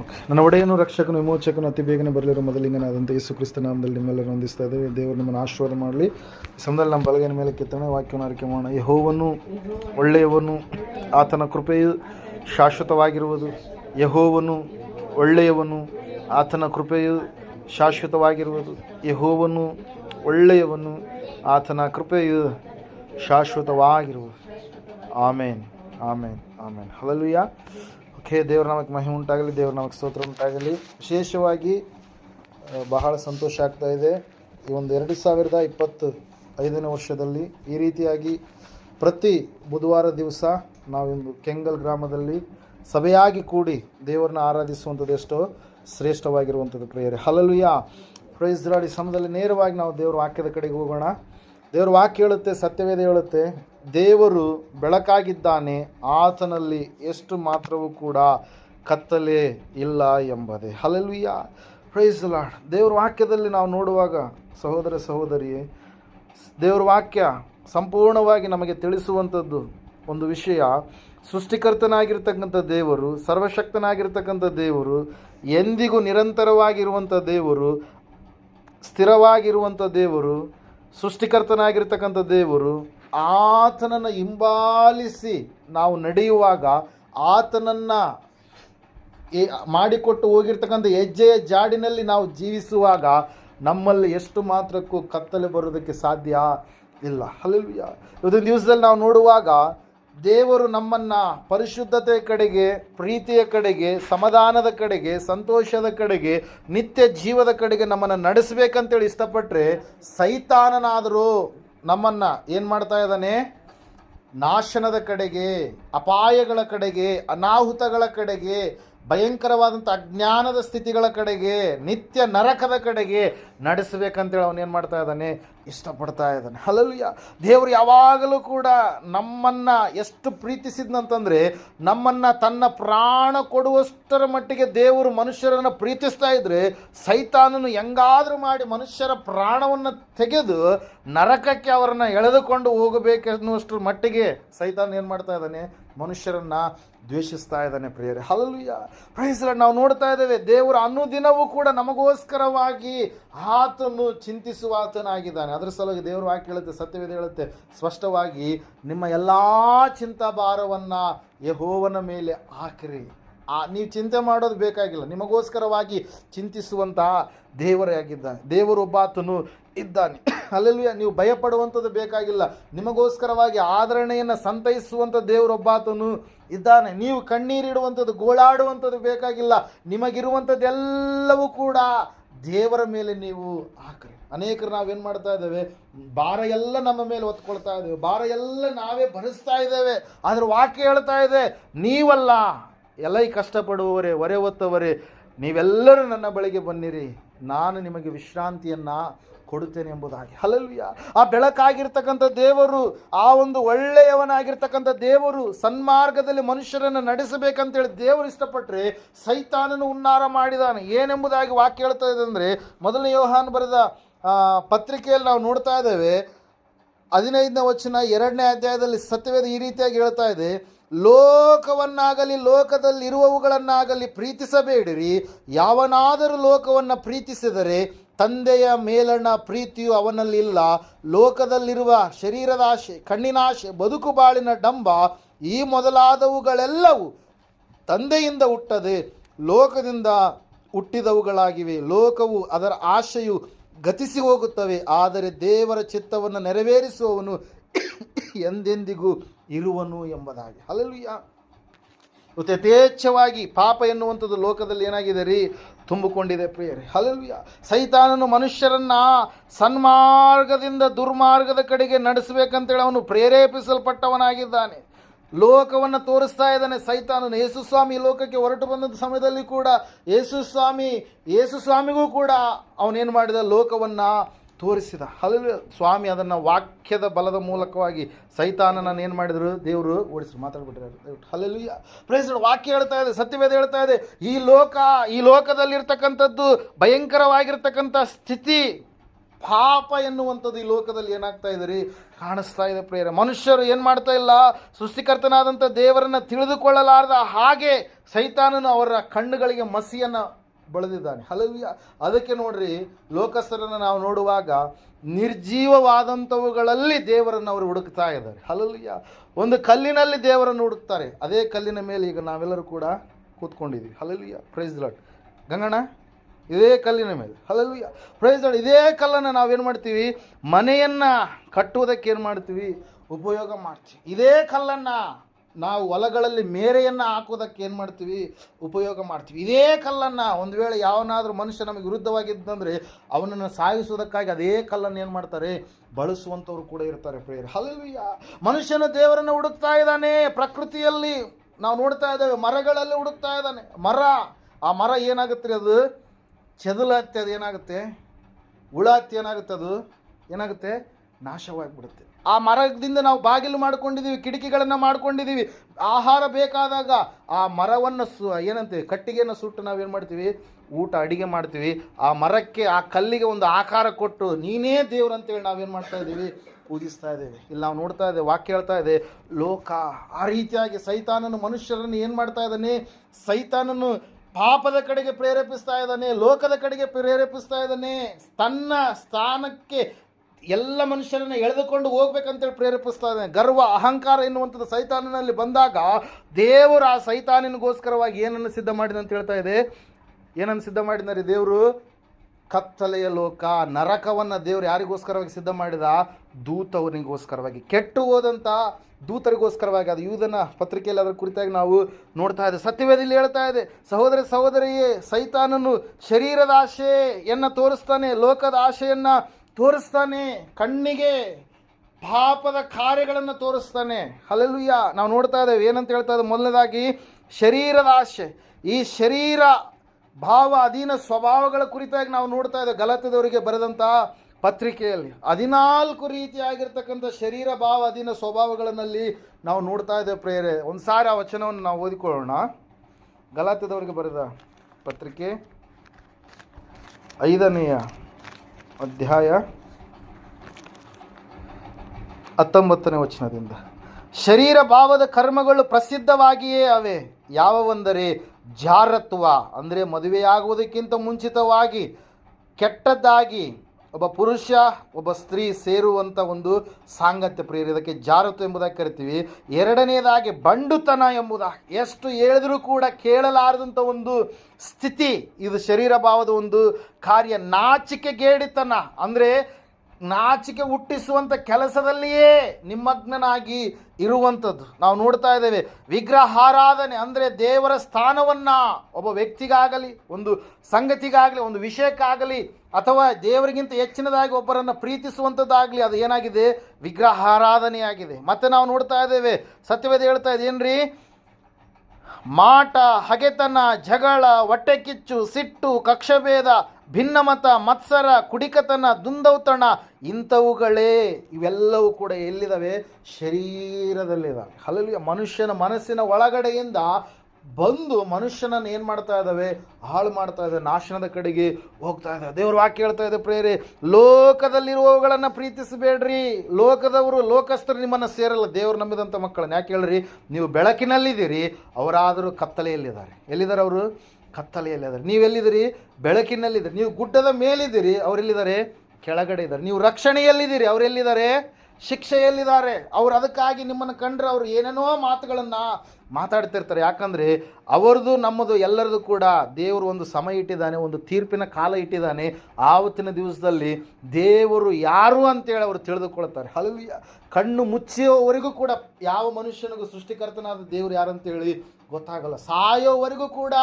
ನನ್ನ ಒಡೆಯನು ರಕ್ಷಕನು ವಿಮೋಚಕನು ಅತಿ ಬೇಗನೆ ಬರಲಿರೋ ಮೊದಲಿಂಗನಾದಂಥ ಯೇಸು ಕ್ರಿಸ್ತ ನಾಮದಲ್ಲಿ ನಿಮ್ಮೆಲ್ಲರೂ ಹೊಂದಿಸ್ತಾ ಇದ್ದೇವೆ. ದೇವರು ನಿಮ್ಮನ್ನು ಆಶೀರ್ವಾದ ಮಾಡಲಿ. ಸಮಯದಲ್ಲಿ ನಮ್ಮ ಬಲಗೈನ ಮೇಲೆ ಕೆತ್ತನೆ ವಾಕ್ಯವನ್ನು ಆರೈಕೆ ಮಾಡೋಣ. ಯಹೋವನು ಒಳ್ಳೆಯವನು. ಆತನ ಕೃಪೆಯು ಶಾಶ್ವತವಾಗಿರುವುದು. ಯಹೋವನು ಒಳ್ಳೆಯವನು. ಆತನ ಕೃಪೆಯು ಶಾಶ್ವತವಾಗಿರುವುದು. ಯಹೋವನು ಒಳ್ಳೆಯವನು. ಆತನ ಕೃಪೆಯು ಶಾಶ್ವತವಾಗಿರುವುದು. ಆಮೇನ್. ಆಮೇನ್. ಆಮೇನ್. ಹಲಲುಯ್ಯ ಓಕೆ, ದೇವ್ರ ನಮಗೆ ಮಹಿ ಉಂಟಾಗಲಿ, ದೇವ್ರ ನಮಗೆ ಸ್ತೋತ್ರ ಉಂಟಾಗಲಿ. ವಿಶೇಷವಾಗಿ ಬಹಳ ಸಂತೋಷ ಆಗ್ತಾ ಇದೆ. ಈ ಒಂದು ಎರಡು ಸಾವಿರದ ಇಪ್ಪತ್ತು ಐದನೇ ವರ್ಷದಲ್ಲಿ ಈ ರೀತಿಯಾಗಿ ಪ್ರತಿ ಬುಧವಾರ ದಿವಸ ನಾವಿಂದು ಕೆಂಗಲ್ ಗ್ರಾಮದಲ್ಲಿ ಸಭೆಯಾಗಿ ಕೂಡಿ ದೇವರನ್ನ ಆರಾಧಿಸುವಂಥದ್ದು ಎಷ್ಟೋ ಶ್ರೇಷ್ಠವಾಗಿರುವಂಥದ್ದು ಪ್ರೇಯರೆ. ಹಲಲುಯ್ಯ ಪ್ರೈಸ್ ಲಾಡಿ ಸಮಯದಲ್ಲಿ ನೇರವಾಗಿ ನಾವು ದೇವ್ರ ವಾಕ್ಯದ ಕಡೆಗೆ ಹೋಗೋಣ. ದೇವ್ರ ವಾಕ್ಯ ಹೇಳುತ್ತೆ, ಸತ್ಯವೇದ ಹೇಳುತ್ತೆ. ದೇವರು ಬೆಳಕಾಗಿದ್ದಾನೆ, ಆತನಲ್ಲಿ ಎಷ್ಟು ಮಾತ್ರವೂ ಕೂಡ ಕತ್ತಲೆ ಇಲ್ಲ ಎಂಬುದೇ. ಹಲಲುಯ್ಯ ಪ್ರೈಸ್ ಲಾಡ್ ದೇವ್ರ ವಾಕ್ಯದಲ್ಲಿ ನಾವು ನೋಡುವಾಗ, ಸಹೋದರ ಸಹೋದರಿ ದೇವ್ರ ವಾಕ್ಯ ಸಂಪೂರ್ಣವಾಗಿ ನಮಗೆ ತಿಳಿಸುವಂಥದ್ದು ಒಂದು ವಿಷಯ, ಸೃಷ್ಟಿಕರ್ತನಾಗಿರ್ತಕ್ಕಂಥ ದೇವರು, ಸರ್ವಶಕ್ತನಾಗಿರ್ತಕ್ಕಂಥ ದೇವರು, ಎಂದಿಗೂ ನಿರಂತರವಾಗಿರುವಂಥ ದೇವರು, ಸ್ಥಿರವಾಗಿರುವಂಥ ದೇವರು, ಸೃಷ್ಟಿಕರ್ತನಾಗಿರ್ತಕ್ಕಂಥ ದೇವರು ಆತನನ್ನು ಹಿಂಬಾಲಿಸಿ ನಾವು ನಡೆಯುವಾಗ ಆತನನ್ನು ಮಾಡಿಕೊಟ್ಟು ಹೋಗಿರ್ತಕ್ಕಂಥ ಹೆಜ್ಜೆಯ ಜಾಡಿನಲ್ಲಿ ನಾವು ಜೀವಿಸುವಾಗ ನಮ್ಮಲ್ಲಿ ಎಷ್ಟು ಮಾತ್ರಕ್ಕೂ ಕತ್ತಲೆ ಬರೋದಕ್ಕೆ ಸಾಧ್ಯ ಇಲ್ಲ. ಅಲ್ಲಿಯ ಇವತ್ತಿನ ದಿವಸದಲ್ಲಿ ನಾವು ನೋಡುವಾಗ ದೇವರು ನಮ್ಮನ್ನು ಪರಿಶುದ್ಧತೆಯ ಕಡೆಗೆ, ಪ್ರೀತಿಯ ಕಡೆಗೆ, ಸಮಾಧಾನದ ಕಡೆಗೆ, ಸಂತೋಷದ ಕಡೆಗೆ, ನಿತ್ಯ ಜೀವದ ಕಡೆಗೆ ನಮ್ಮನ್ನು ನಡೆಸಬೇಕಂತೇಳಿ ಇಷ್ಟಪಟ್ಟರೆ ಸೈತಾನನಾದರೂ ನಮ್ಮನ್ನು ಏನು ಮಾಡ್ತಾ ಇದ್ದಾನೆ? ನಾಶನದ ಕಡೆಗೆ ಅಪಾಯಗಳ ಕಡೆಗೆ ಅನಾಹುತಗಳ ಕಡೆಗೆ ಭಯಂಕರವಾದಂಥ ಅಜ್ಞಾನದ ಸ್ಥಿತಿಗಳ ಕಡೆಗೆ, ನಿತ್ಯ ನರಕದ ಕಡೆಗೆ ನಡೆಸಬೇಕಂತೇಳಿ ಅವನೇನು ಮಾಡ್ತಾ ಇದ್ದಾನೆ? ಇಷ್ಟಪಡ್ತಾ ಇದ್ದಾನೆ. ಹಲಲುಯ್ಯ ದೇವರು ಯಾವಾಗಲೂ ಕೂಡ ನಮ್ಮನ್ನು ಎಷ್ಟು ಪ್ರೀತಿಸಿದ್ನಂತಂದರೆ, ನಮ್ಮನ್ನು ತನ್ನ ಪ್ರಾಣ ಕೊಡುವಷ್ಟರ ಮಟ್ಟಿಗೆ ದೇವರು ಮನುಷ್ಯರನ್ನು ಪ್ರೀತಿಸ್ತಾ ಇದ್ದರೆ ಸೈತಾನನು ಹೆಂಗಾದರೂ ಮಾಡಿ ಮನುಷ್ಯರ ಪ್ರಾಣವನ್ನು ತೆಗೆದು ನರಕಕ್ಕೆ ಅವರನ್ನು ಎಳೆದುಕೊಂಡು ಹೋಗಬೇಕೆನ್ನುವಷ್ಟರ ಮಟ್ಟಿಗೆ ಸೈತಾನ ಏನು ಮಾಡ್ತಾ ಇದ್ದಾನೆ? ಮನುಷ್ಯರನ್ನ ದ್ವೇಷಿಸ್ತಾ ಇದ್ದಾನೆ ಪ್ರಿಯರೇ ಹಲಲುಯ್ಯ ಪ್ರೈಸ್ ನಾವು ನೋಡ್ತಾ ಇದ್ದೇವೆ, ದೇವರು ಅನುದಿನವೂ ಕೂಡ ನಮಗೋಸ್ಕರವಾಗಿ ಆತನು ಚಿಂತಿಸುವ ಆತನಾಗಿದ್ದಾನೆ ಅದರ ಸಲುವಾಗಿ ದೇವರು ವಾಕ್ಯ ಹೇಳುತ್ತೆ, ಸತ್ಯವೇದ ಹೇಳುತ್ತೆ, ಸ್ಪಷ್ಟವಾಗಿ ನಿಮ್ಮ ಎಲ್ಲ ಚಿಂತಾಭಾರವನ್ನು ಯಹೋವನ ಮೇಲೆ ಹಾಕಿರಿ. ಆ, ನೀವು ಚಿಂತೆ ಮಾಡೋದು ಬೇಕಾಗಿಲ್ಲ. ನಿಮಗೋಸ್ಕರವಾಗಿ ಚಿಂತಿಸುವಂತಹ ದೇವರೇ ಆಗಿದ್ದಾನೆ. ದೇವರೊಬ್ಬಾತನು ಇದ್ದಾನೆ. ಅಲ್ಲೆಲ್ಲೂ ನೀವು ಭಯಪಡುವಂಥದ್ದು ಬೇಕಾಗಿಲ್ಲ. ನಿಮಗೋಸ್ಕರವಾಗಿ ಆದರಣೆಯನ್ನು ಸಂತೈಸುವಂಥ ದೇವರೊಬ್ಬಾತನು ಇದ್ದಾನೆ. ನೀವು ಕಣ್ಣೀರಿಡುವಂಥದ್ದು ಗೋಳಾಡುವಂಥದ್ದು ಬೇಕಾಗಿಲ್ಲ. ನಿಮಗಿರುವಂಥದ್ದೆಲ್ಲವೂ ಕೂಡ ದೇವರ ಮೇಲೆ ನೀವು ಹಾಕ್ರಿ. ಅನೇಕರು ನಾವೇನು ಮಾಡ್ತಾ ಇದ್ದೇವೆ? ಭಾರ ಎಲ್ಲ ನಮ್ಮ ಮೇಲೆ ಹೊತ್ಕೊಳ್ತಾ ಇದ್ದೇವೆ. ಭಾರ ಎಲ್ಲ ನಾವೇ ಭರಿಸ್ತಾ ಇದ್ದೇವೆ. ಆದರೆ ವಾಕ್ಯ ಹೇಳ್ತಾ ಇದೆ, ನೀವಲ್ಲ. ಎಲೈ ಕಷ್ಟಪಡುವವರೇ ಹೊರೆ ಹೊತ್ತವರೇ ನೀವೆಲ್ಲರೂ ನನ್ನ ಬಳಿಗೆ ಬನ್ನಿರಿ. ನಾನು ನಿಮಗೆ ವಿಶ್ರಾಂತಿಯನ್ನು ಕೊಡುತ್ತೇನೆ ಎಂಬುದಾಗಿ. ಹಲಲ್ವಿಯ ಆ ಬೆಳಕಾಗಿರ್ತಕ್ಕಂಥ ದೇವರು, ಆ ಒಂದು ಒಳ್ಳೆಯವನಾಗಿರ್ತಕ್ಕಂಥ ದೇವರು ಸನ್ಮಾರ್ಗದಲ್ಲಿ ಮನುಷ್ಯರನ್ನು ನಡೆಸಬೇಕಂತೇಳಿ ದೇವರು ಇಷ್ಟಪಟ್ಟರೆ ಸೈತಾನನು ಉನ್ನಾರ ಮಾಡಿದಾನೆ. ಏನೆಂಬುದಾಗಿ ವಾಕ್ಯ ಹೇಳ್ತಾ ಇದೆ ಅಂದರೆ, ಮೊದಲನೇ ಯೋಹಾನ್ ಬರೆದ ಪತ್ರಿಕೆಯಲ್ಲಿ ನಾವು ನೋಡ್ತಾ ಇದ್ದೇವೆ, ಹದಿನೈದನೇ ವಚನ, ಎರಡನೇ ಅಧ್ಯಾಯದಲ್ಲಿ ಸತ್ಯವೇದ ಈ ರೀತಿಯಾಗಿ ಹೇಳ್ತಾ ಇದೆ ಲೋಕವನ್ನಾಗಲಿ, ಲೋಕದಲ್ಲಿರುವವುಗಳನ್ನಾಗಲಿ ಪ್ರೀತಿಸಬೇಡಿರಿ. ಯಾವನಾದರೂ ಲೋಕವನ್ನು ಪ್ರೀತಿಸಿದರೆ ತಂದೆಯ ಮೇಲಣ ಪ್ರೀತಿಯು ಅವನಲ್ಲಿಲ್ಲ. ಲೋಕದಲ್ಲಿರುವ ಶರೀರದ ಆಶೆ, ಕಣ್ಣಿನ ಆಶೆ, ಬದುಕು ಬಾಳಿನ ಡಂಬ ಈ ಮೊದಲಾದವುಗಳೆಲ್ಲವೂ ತಂದೆಯಿಂದ ಹುಟ್ಟದೆ, ಲೋಕದಿಂದ ಹುಟ್ಟಿದವುಗಳಾಗಿವೆ. ಲೋಕವು ಅದರ ಆಶೆಯು ಗತಿಸಿ ಹೋಗುತ್ತವೆ, ಆದರೆ ದೇವರ ಚಿತ್ತವನ್ನು ನೆರವೇರಿಸುವವನು ಎಂದೆಂದಿಗೂ ಇರುವನು ಎಂಬುದಾಗಿ. ಇವತ್ತು ಯಥೇಚ್ಛವಾಗಿ ಪಾಪ ಎನ್ನುವಂಥದ್ದು ಲೋಕದಲ್ಲಿ ಏನಾಗಿದೆ ರೀ? ತುಂಬಿಕೊಂಡಿದೆ ಪ್ರಿಯರಿ. ಹಲಲ್ವಿಯ ಸೈತಾನನು ಮನುಷ್ಯರನ್ನ ಸನ್ಮಾರ್ಗದಿಂದ ದುರ್ಮಾರ್ಗದ ಕಡೆಗೆ ನಡೆಸಬೇಕಂತೇಳಿ ಅವನು ಪ್ರೇರೇಪಿಸಲ್ಪಟ್ಟವನಾಗಿದ್ದಾನೆ. ಲೋಕವನ್ನು ತೋರಿಸ್ತಾ ಇದ್ದಾನೆ. ಸೈತಾನನು ಯೇಸು ಸ್ವಾಮಿ ಲೋಕಕ್ಕೆ ಹೊರಟು ಬಂದಂಥ ಸಮಯದಲ್ಲಿ ಕೂಡ ಯೇಸುಸ್ವಾಮಿ ಸ್ವಾಮಿ ಯೇಸು ಸ್ವಾಮಿಗೂ ಕೂಡ ಅವನೇನು ಮಾಡಿದ? ಲೋಕವನ್ನು ತೋರಿಸಿದ. ಹಲಲು ಸ್ವಾಮಿ ಅದನ್ನು ವಾಕ್ಯದ ಬಲದ ಮೂಲಕವಾಗಿ ಸೈತಾನನ ಏನು ಮಾಡಿದರು? ದೇವರು ಓಡಿಸಿ ಮಾತಾಡ್ಬಿಟ್ರೆ ಹಲಲುಯ್ಯ ಪ್ರೈಸ್ ವಾಕ್ಯ ಹೇಳ್ತಾ ಇದೆ, ಸತ್ಯವೇದ ಹೇಳ್ತಾ ಇದೆ. ಈ ಲೋಕ, ಈ ಲೋಕದಲ್ಲಿರ್ತಕ್ಕಂಥದ್ದು ಭಯಂಕರವಾಗಿರ್ತಕ್ಕಂಥ ಸ್ಥಿತಿ, ಪಾಪ ಎನ್ನುವಂಥದ್ದು ಈ ಲೋಕದಲ್ಲಿ ಏನಾಗ್ತಾ ಇದೆ ರೀ? ಕಾಣಿಸ್ತಾ ಇದೆ ಪ್ರೇರ ಮನುಷ್ಯರು ಏನು ಮಾಡ್ತಾ ಇಲ್ಲ? ಸೃಷ್ಟಿಕರ್ತನಾದಂಥ ದೇವರನ್ನು ತಿಳಿದುಕೊಳ್ಳಲಾರದ ಹಾಗೆ ಸೈತಾನನು ಅವರ ಕಣ್ಣುಗಳಿಗೆ ಮಸಿಯನ್ನು ಬೆಳೆದಿದ್ದಾನೆ. ಹಲವು ಅದಕ್ಕೆ ನೋಡ್ರಿ, ಲೋಕಸ್ಥರನ್ನು ನಾವು ನೋಡುವಾಗ ನಿರ್ಜೀವವಾದಂಥವುಗಳಲ್ಲಿ ದೇವರನ್ನು ಅವರು ಹುಡುಕ್ತಾ ಇದ್ದಾರೆ. ಹಲಲಿಯ. ಒಂದು ಕಲ್ಲಿನಲ್ಲಿ ದೇವರನ್ನು ಹುಡುಕ್ತಾರೆ. ಅದೇ ಕಲ್ಲಿನ ಮೇಲೆ ಈಗ ನಾವೆಲ್ಲರೂ ಕೂಡ ಕೂತ್ಕೊಂಡಿದ್ದೀವಿ. ಹಲಲಿಯ. ಪ್ರೈಸ್ ಲಾಟ್ ಗಂಗಣ್ಣ, ಇದೇ ಕಲ್ಲಿನ ಮೇಲೆ. ಹಲಲಿಯ. ಪ್ರೈಸ್ ಲಾಟ್ ಇದೇ ಕಲ್ಲನ್ನು ನಾವೇನು ಮಾಡ್ತೀವಿ? ಮನೆಯನ್ನು ಕಟ್ಟುವುದಕ್ಕೆ ಏನು ಮಾಡ್ತೀವಿ? ಉಪಯೋಗ ಮಾಡ್ತೀವಿ. ಇದೇ ಕಲ್ಲನ್ನು ನಾವು ಹೊಲಗಳಲ್ಲಿ ಮೇರೆಯನ್ನು ಹಾಕೋದಕ್ಕೆ ಏನು ಮಾಡ್ತೀವಿ? ಉಪಯೋಗ ಮಾಡ್ತೀವಿ. ಇದೇ ಕಲ್ಲನ್ನು ಒಂದು ವೇಳೆ ಯಾವನಾದರೂ ಮನುಷ್ಯ ನಮಗೆ ವಿರುದ್ಧವಾಗಿದ್ದಂದರೆ ಅವನನ್ನು ಸಾಯಿಸೋದಕ್ಕಾಗಿ ಅದೇ ಕಲ್ಲನ್ನು ಏನು ಮಾಡ್ತಾರೆ? ಬಳಸುವಂಥವ್ರು ಕೂಡ ಇರ್ತಾರೆ ಪ್ರೇಯರ್. ಹಲವಿಯ ಮನುಷ್ಯನ ದೇವರನ್ನು ಹುಡುಕ್ತಾ ಇದ್ದಾನೆ. ಪ್ರಕೃತಿಯಲ್ಲಿ ನಾವು ನೋಡ್ತಾ ಇದ್ದೇವೆ, ಮರಗಳಲ್ಲಿ ಹುಡುಕ್ತಾ ಇದ್ದಾನೆ. ಮರ. ಆ ಮರ ಏನಾಗುತ್ತೆ ರೀ ಅದು? ಹತ್ತಿ ಅದು ಏನಾಗುತ್ತೆ? ಹುಳ ಹತ್ತಿ ಏನಾಗುತ್ತೆ ಅದು? ಏನಾಗುತ್ತೆ? ನಾಶವಾಗಿಬಿಡುತ್ತೆ. ಆ ಮರದಿಂದ ನಾವು ಬಾಗಿಲು ಮಾಡ್ಕೊಂಡಿದ್ದೀವಿ ಕಿಟಕಿಗಳನ್ನು ಮಾಡ್ಕೊಂಡಿದ್ದೀವಿ ಆಹಾರ ಬೇಕಾದಾಗ ಆ ಮರವನ್ನು ಸು ಏನಂತೀವಿ ಕಟ್ಟಿಗೆಯನ್ನು ಸುಟ್ಟು ನಾವೇನು ಮಾಡ್ತೀವಿ? ಊಟ ಅಡಿಗೆ ಮಾಡ್ತೀವಿ. ಆ ಮರಕ್ಕೆ, ಆ ಕಲ್ಲಿಗೆ ಒಂದು ಆಕಾರ ಕೊಟ್ಟು ನೀನೇ ದೇವ್ರು ಅಂತೇಳಿ ನಾವೇನು ಮಾಡ್ತಾ ಇದ್ದೀವಿ ಪೂಜಿಸ್ತಾ ಇದ್ದೇವೆ ಇಲ್ಲಿ ನಾವು ನೋಡ್ತಾ ಇದ್ದೇವೆ ವಾಕ್ಯ ಹೇಳ್ತಾ ಇದೆ. ಲೋಕ, ಆ ರೀತಿಯಾಗಿ ಸೈತಾನನು ಮನುಷ್ಯರನ್ನು ಏನು ಮಾಡ್ತಾ ಇದ್ದಾನೆ? ಸೈತಾನನು ಪಾಪದ ಕಡೆಗೆ ಪ್ರೇರೇಪಿಸ್ತಾ ಇದ್ದಾನೆ, ಲೋಕದ ಕಡೆಗೆ ಪ್ರೇರೇಪಿಸ್ತಾ ಇದ್ದಾನೆ. ತನ್ನ ಸ್ಥಾನಕ್ಕೆ ಎಲ್ಲ ಮನುಷ್ಯರನ್ನು ಎಳೆದುಕೊಂಡು ಹೋಗ್ಬೇಕಂತೇಳಿ ಪ್ರೇರೇಪಿಸ್ತಾ ಇದ್ದಾನೆ ಗರ್ವ, ಅಹಂಕಾರ ಎನ್ನುವಂಥದ್ದು ಸೈತಾನನಲ್ಲಿ ಬಂದಾಗ ದೇವರು ಆ ಸೈತಾನಿನಗೋಸ್ಕರವಾಗಿ ಏನನ್ನು ಸಿದ್ಧ ಮಾಡಿದ ಅಂತ ಹೇಳ್ತಾ ಇದೆ? ಏನನ್ನು ಸಿದ್ಧ ಮಾಡಿದ್ದಾರೆ ದೇವರು? ಕತ್ತಲೆಯ ಲೋಕ, ನರಕವನ್ನು ದೇವರು ಯಾರಿಗೋಸ್ಕರವಾಗಿ ಸಿದ್ಧ ಮಾಡಿದ? ದೂತವನಿಗೋಸ್ಕರವಾಗಿ. ಕೆಟ್ಟು ಹೋದಂಥ ದೂತರಿಗೋಸ್ಕರವಾಗಿ. ಅದು ಯೂದನ ಪತ್ರಿಕೆಯಲ್ಲಿ ಅದರ ಕುರಿತಾಗಿ ನಾವು ನೋಡ್ತಾ ಇದ್ದೇವೆ ಸತ್ಯವೇದಲ್ಲಿ ಹೇಳ್ತಾ ಇದೆ, ಸಹೋದರ, ಸಹೋದರಿಯೇ, ಸೈತಾನನು ಶರೀರದ ಆಶೆಯನ್ನು ತೋರಿಸ್ತಾನೆ, ಲೋಕದ ಆಶೆಯನ್ನು ತೋರಿಸ್ತಾನೆ, ಕಣ್ಣಿಗೆ ಪಾಪದ ಕಾರ್ಯಗಳನ್ನು ತೋರಿಸ್ತಾನೆ. ಹಲಲುಯ್ಯ ನಾವು ನೋಡ್ತಾ ಇದ್ದೇವೆ, ಏನಂತ ಹೇಳ್ತಾ ಇದ್ದೇವೆ ಮೊದಲನೇದಾಗಿ, ಶರೀರದ ಆಶೆ. ಈ ಶರೀರ ಭಾವ ಅಧೀನ ಸ್ವಭಾವಗಳ ಕುರಿತಾಗಿ ನಾವು ನೋಡ್ತಾ ಇದ್ದೇವೆ. ಗಲತದವರಿಗೆ ಬರೆದಂತಹ ಪತ್ರಿಕೆಯಲ್ಲಿ. ಹದಿನಾಲ್ಕು ರೀತಿಯಾಗಿರ್ತಕ್ಕಂಥ ಶರೀರ ಭಾವ ಅಧೀನ ಸ್ವಭಾವಗಳನ್ನಲ್ಲಿ ನಾವು ನೋಡ್ತಾ ಇದ್ದೇವೆ ಪ್ರೇರೆ ಒಂದು ಸಾರಿ ಆ ವಚನವನ್ನು ನಾವು ಓದಿಕೊಳ್ಳೋಣ. ಗಲಾತದವರಿಗೆ ಬರೆದ ಪತ್ರಿಕೆ ಐದನೆಯ ಅಧ್ಯಾಯ ಹತ್ತೊಂಬತ್ತನೇ ವಚನದಿಂದ. ಶರೀರ ಭಾವದ ಕರ್ಮಗಳು ಪ್ರಸಿದ್ಧವಾಗಿಯೇ ಅವೆ. ಯಾವವೆಂದರೆ ಜಾರತ್ವ ಅಂದರೆ ಮದುವೆಯಾಗುವುದಕ್ಕಿಂತ ಮುಂಚಿತವಾಗಿ ಕೆಟ್ಟದ್ದಾಗಿ ಒಬ್ಬ ಪುರುಷ, ಒಬ್ಬ ಸ್ತ್ರೀ ಸೇರುವಂಥ ಒಂದು ಸಾಂಗತ್ಯ ಪ್ರಿಯರು, ಇದಕ್ಕೆ ಜಾರತು ಎಂಬುದಾಗಿ ಕರಿತೀವಿ. ಎರಡನೇದಾಗಿ ಬಂಡುತನ ಎಂಬುದಾಗಿ ಎಷ್ಟು ಹೇಳಿದರೂ ಕೂಡ ಕೇಳಲಾರದಂಥ ಒಂದು ಸ್ಥಿತಿ, ಇದು ಶರೀರ ಭಾವದ ಒಂದು ಕಾರ್ಯ, ನಾಚಿಕೆಗೇಡಿತನ. ಅಂದರೆ ನಾಚಿಕೆ ಹುಟ್ಟಿಸುವಂಥ ಕೆಲಸದಲ್ಲಿಯೇ ನಿಮ್ಮಗ್ನಾಗಿ ಇರುವಂಥದ್ದು ನಾವು ನೋಡ್ತಾ ಇದ್ದೇವೆ, ವಿಗ್ರಹಾರಾಧನೆ ಅಂದರೆ ದೇವರ ಸ್ಥಾನವನ್ನು ಒಬ್ಬ ವ್ಯಕ್ತಿಗಾಗಲಿ, ಒಂದು ಸಂಗತಿಗಾಗಲಿ, ಒಂದು ವಿಷಯಕ್ಕಾಗಲಿ, ಅಥವಾ ದೇವರಿಗಿಂತ ಹೆಚ್ಚಿನದಾಗಿ ಒಬ್ಬರನ್ನು ಪ್ರೀತಿಸುವಂಥದ್ದಾಗಲಿ ಅದು ಏನಾಗಿದೆ? ವಿಗ್ರಹಾರಾಧನೆಯಾಗಿದೆ. ಮತ್ತೆ ನಾವು ನೋಡ್ತಾ ಇದ್ದೇವೆ, ಸತ್ಯವೇದ ಹೇಳ್ತಾ ಇದೆ, ಏನ್ರಿ? ಮಾಟ, ಹಗೆತನ, ಜಗಳ ಹೊಟ್ಟೆಕಿಚ್ಚು ಸಿಟ್ಟು, ಕಕ್ಷಭೇದ ಭಿನ್ನಮತ, ಮತ್ಸರ, ಕುಡಿಕತನ, ದುಂದೌತಣ ಇಂಥವುಗಳೇ. ಇವೆಲ್ಲವೂ ಕೂಡ ಎಲ್ಲಿದ್ದಾವೆ ಶರೀರದಲ್ಲಿದ್ದಾವೆ ಹಲವು ಮನುಷ್ಯನ ಮನಸ್ಸಿನ ಒಳಗಡೆಯಿಂದ ಬಂದು ಮನುಷ್ಯನನ್ನು ಏನು ಮಾಡ್ತಾ ಇದ್ದಾವೆ ಹಾಳು ಮಾಡ್ತಾ ಇದ್ದಾವೆ ನಾಶನದ ಕಡೆಗೆ ಹೋಗ್ತಾ ಇದ್ದಾವೆ ದೇವ್ರ ವಾಕ್ಯ ಹೇಳ್ತಾ ಇದೆ ಪ್ರೇರೆ ಲೋಕದಲ್ಲಿರುವವುಗಳನ್ನು ಪ್ರೀತಿಸಬೇಡ್ರಿ. ಲೋಕದವರು, ಲೋಕಸ್ಥರು ನಿಮ್ಮನ್ನು ಸೇರಲ್ಲ. ದೇವ್ರು ನಂಬಿದಂಥ ಮಕ್ಕಳನ್ನ. ಯಾಕೆ ಹೇಳ್ರಿ? ನೀವು ಬೆಳಕಿನಲ್ಲಿದ್ದೀರಿ, ಅವರಾದರೂ ಕತ್ತಲೆಯಲ್ಲಿದ್ದಾರೆ. ಎಲ್ಲಿದ್ದಾರೆ ಅವರು? ಕತ್ತಲೆಯಲ್ಲಿದ್ದಾರೆ. ನೀವು ಎಲ್ಲಿದ್ದೀರಿ? ಬೆಳಕಿನಲ್ಲಿದ್ದೀರಿ. ನೀವು ಗುಡ್ಡದ ಮೇಲಿದ್ದೀರಿ. ಅವರೆಲ್ಲಿದ್ದಾರೆ ಕೆಳಗಡೆ ಇದ್ದಾರೆ. ನೀವು ರಕ್ಷಣೆಯಲ್ಲಿದ್ದೀರಿ. ಅವರೆಲ್ಲಿದ್ದಾರೆ ಶಿಕ್ಷೆಯಲ್ಲಿದ್ದಾರೆ. ಅವ್ರು ಅದಕ್ಕಾಗಿ ನಿಮ್ಮನ್ನು ಕಂಡ್ರೆ ಅವರು ಏನೇನೋ ಮಾತುಗಳನ್ನು ಮಾತಾಡ್ತಿರ್ತಾರೆ. ಯಾಕಂದರೆ ಅವರದು ನಮ್ಮದು ಎಲ್ಲರದು ಕೂಡ ದೇವರು ಒಂದು ಸಮಯ ಇಟ್ಟಿದ್ದಾನೆ, ಒಂದು ತೀರ್ಪಿನ ಕಾಲ ಇಟ್ಟಿದ್ದಾನೆ. ಆವತ್ತಿನ ದಿವಸದಲ್ಲಿ ದೇವರು ಯಾರು ಅಂತೇಳಿ ಅವರು ತಿಳಿದುಕೊಳ್ತಾರೆ. ಹಲವು ಕಣ್ಣು ಮುಚ್ಚಿಯೋವರೆಗೂ ಕೂಡ ಯಾವ ಮನುಷ್ಯನಿಗೂ ಸೃಷ್ಟಿಕರ್ತನಾದ ದೇವರು ಯಾರು ಅಂತೇಳಿ ಗೊತ್ತಾಗಲ್ಲ. ಸಾಯೋವರೆಗೂ ಕೂಡ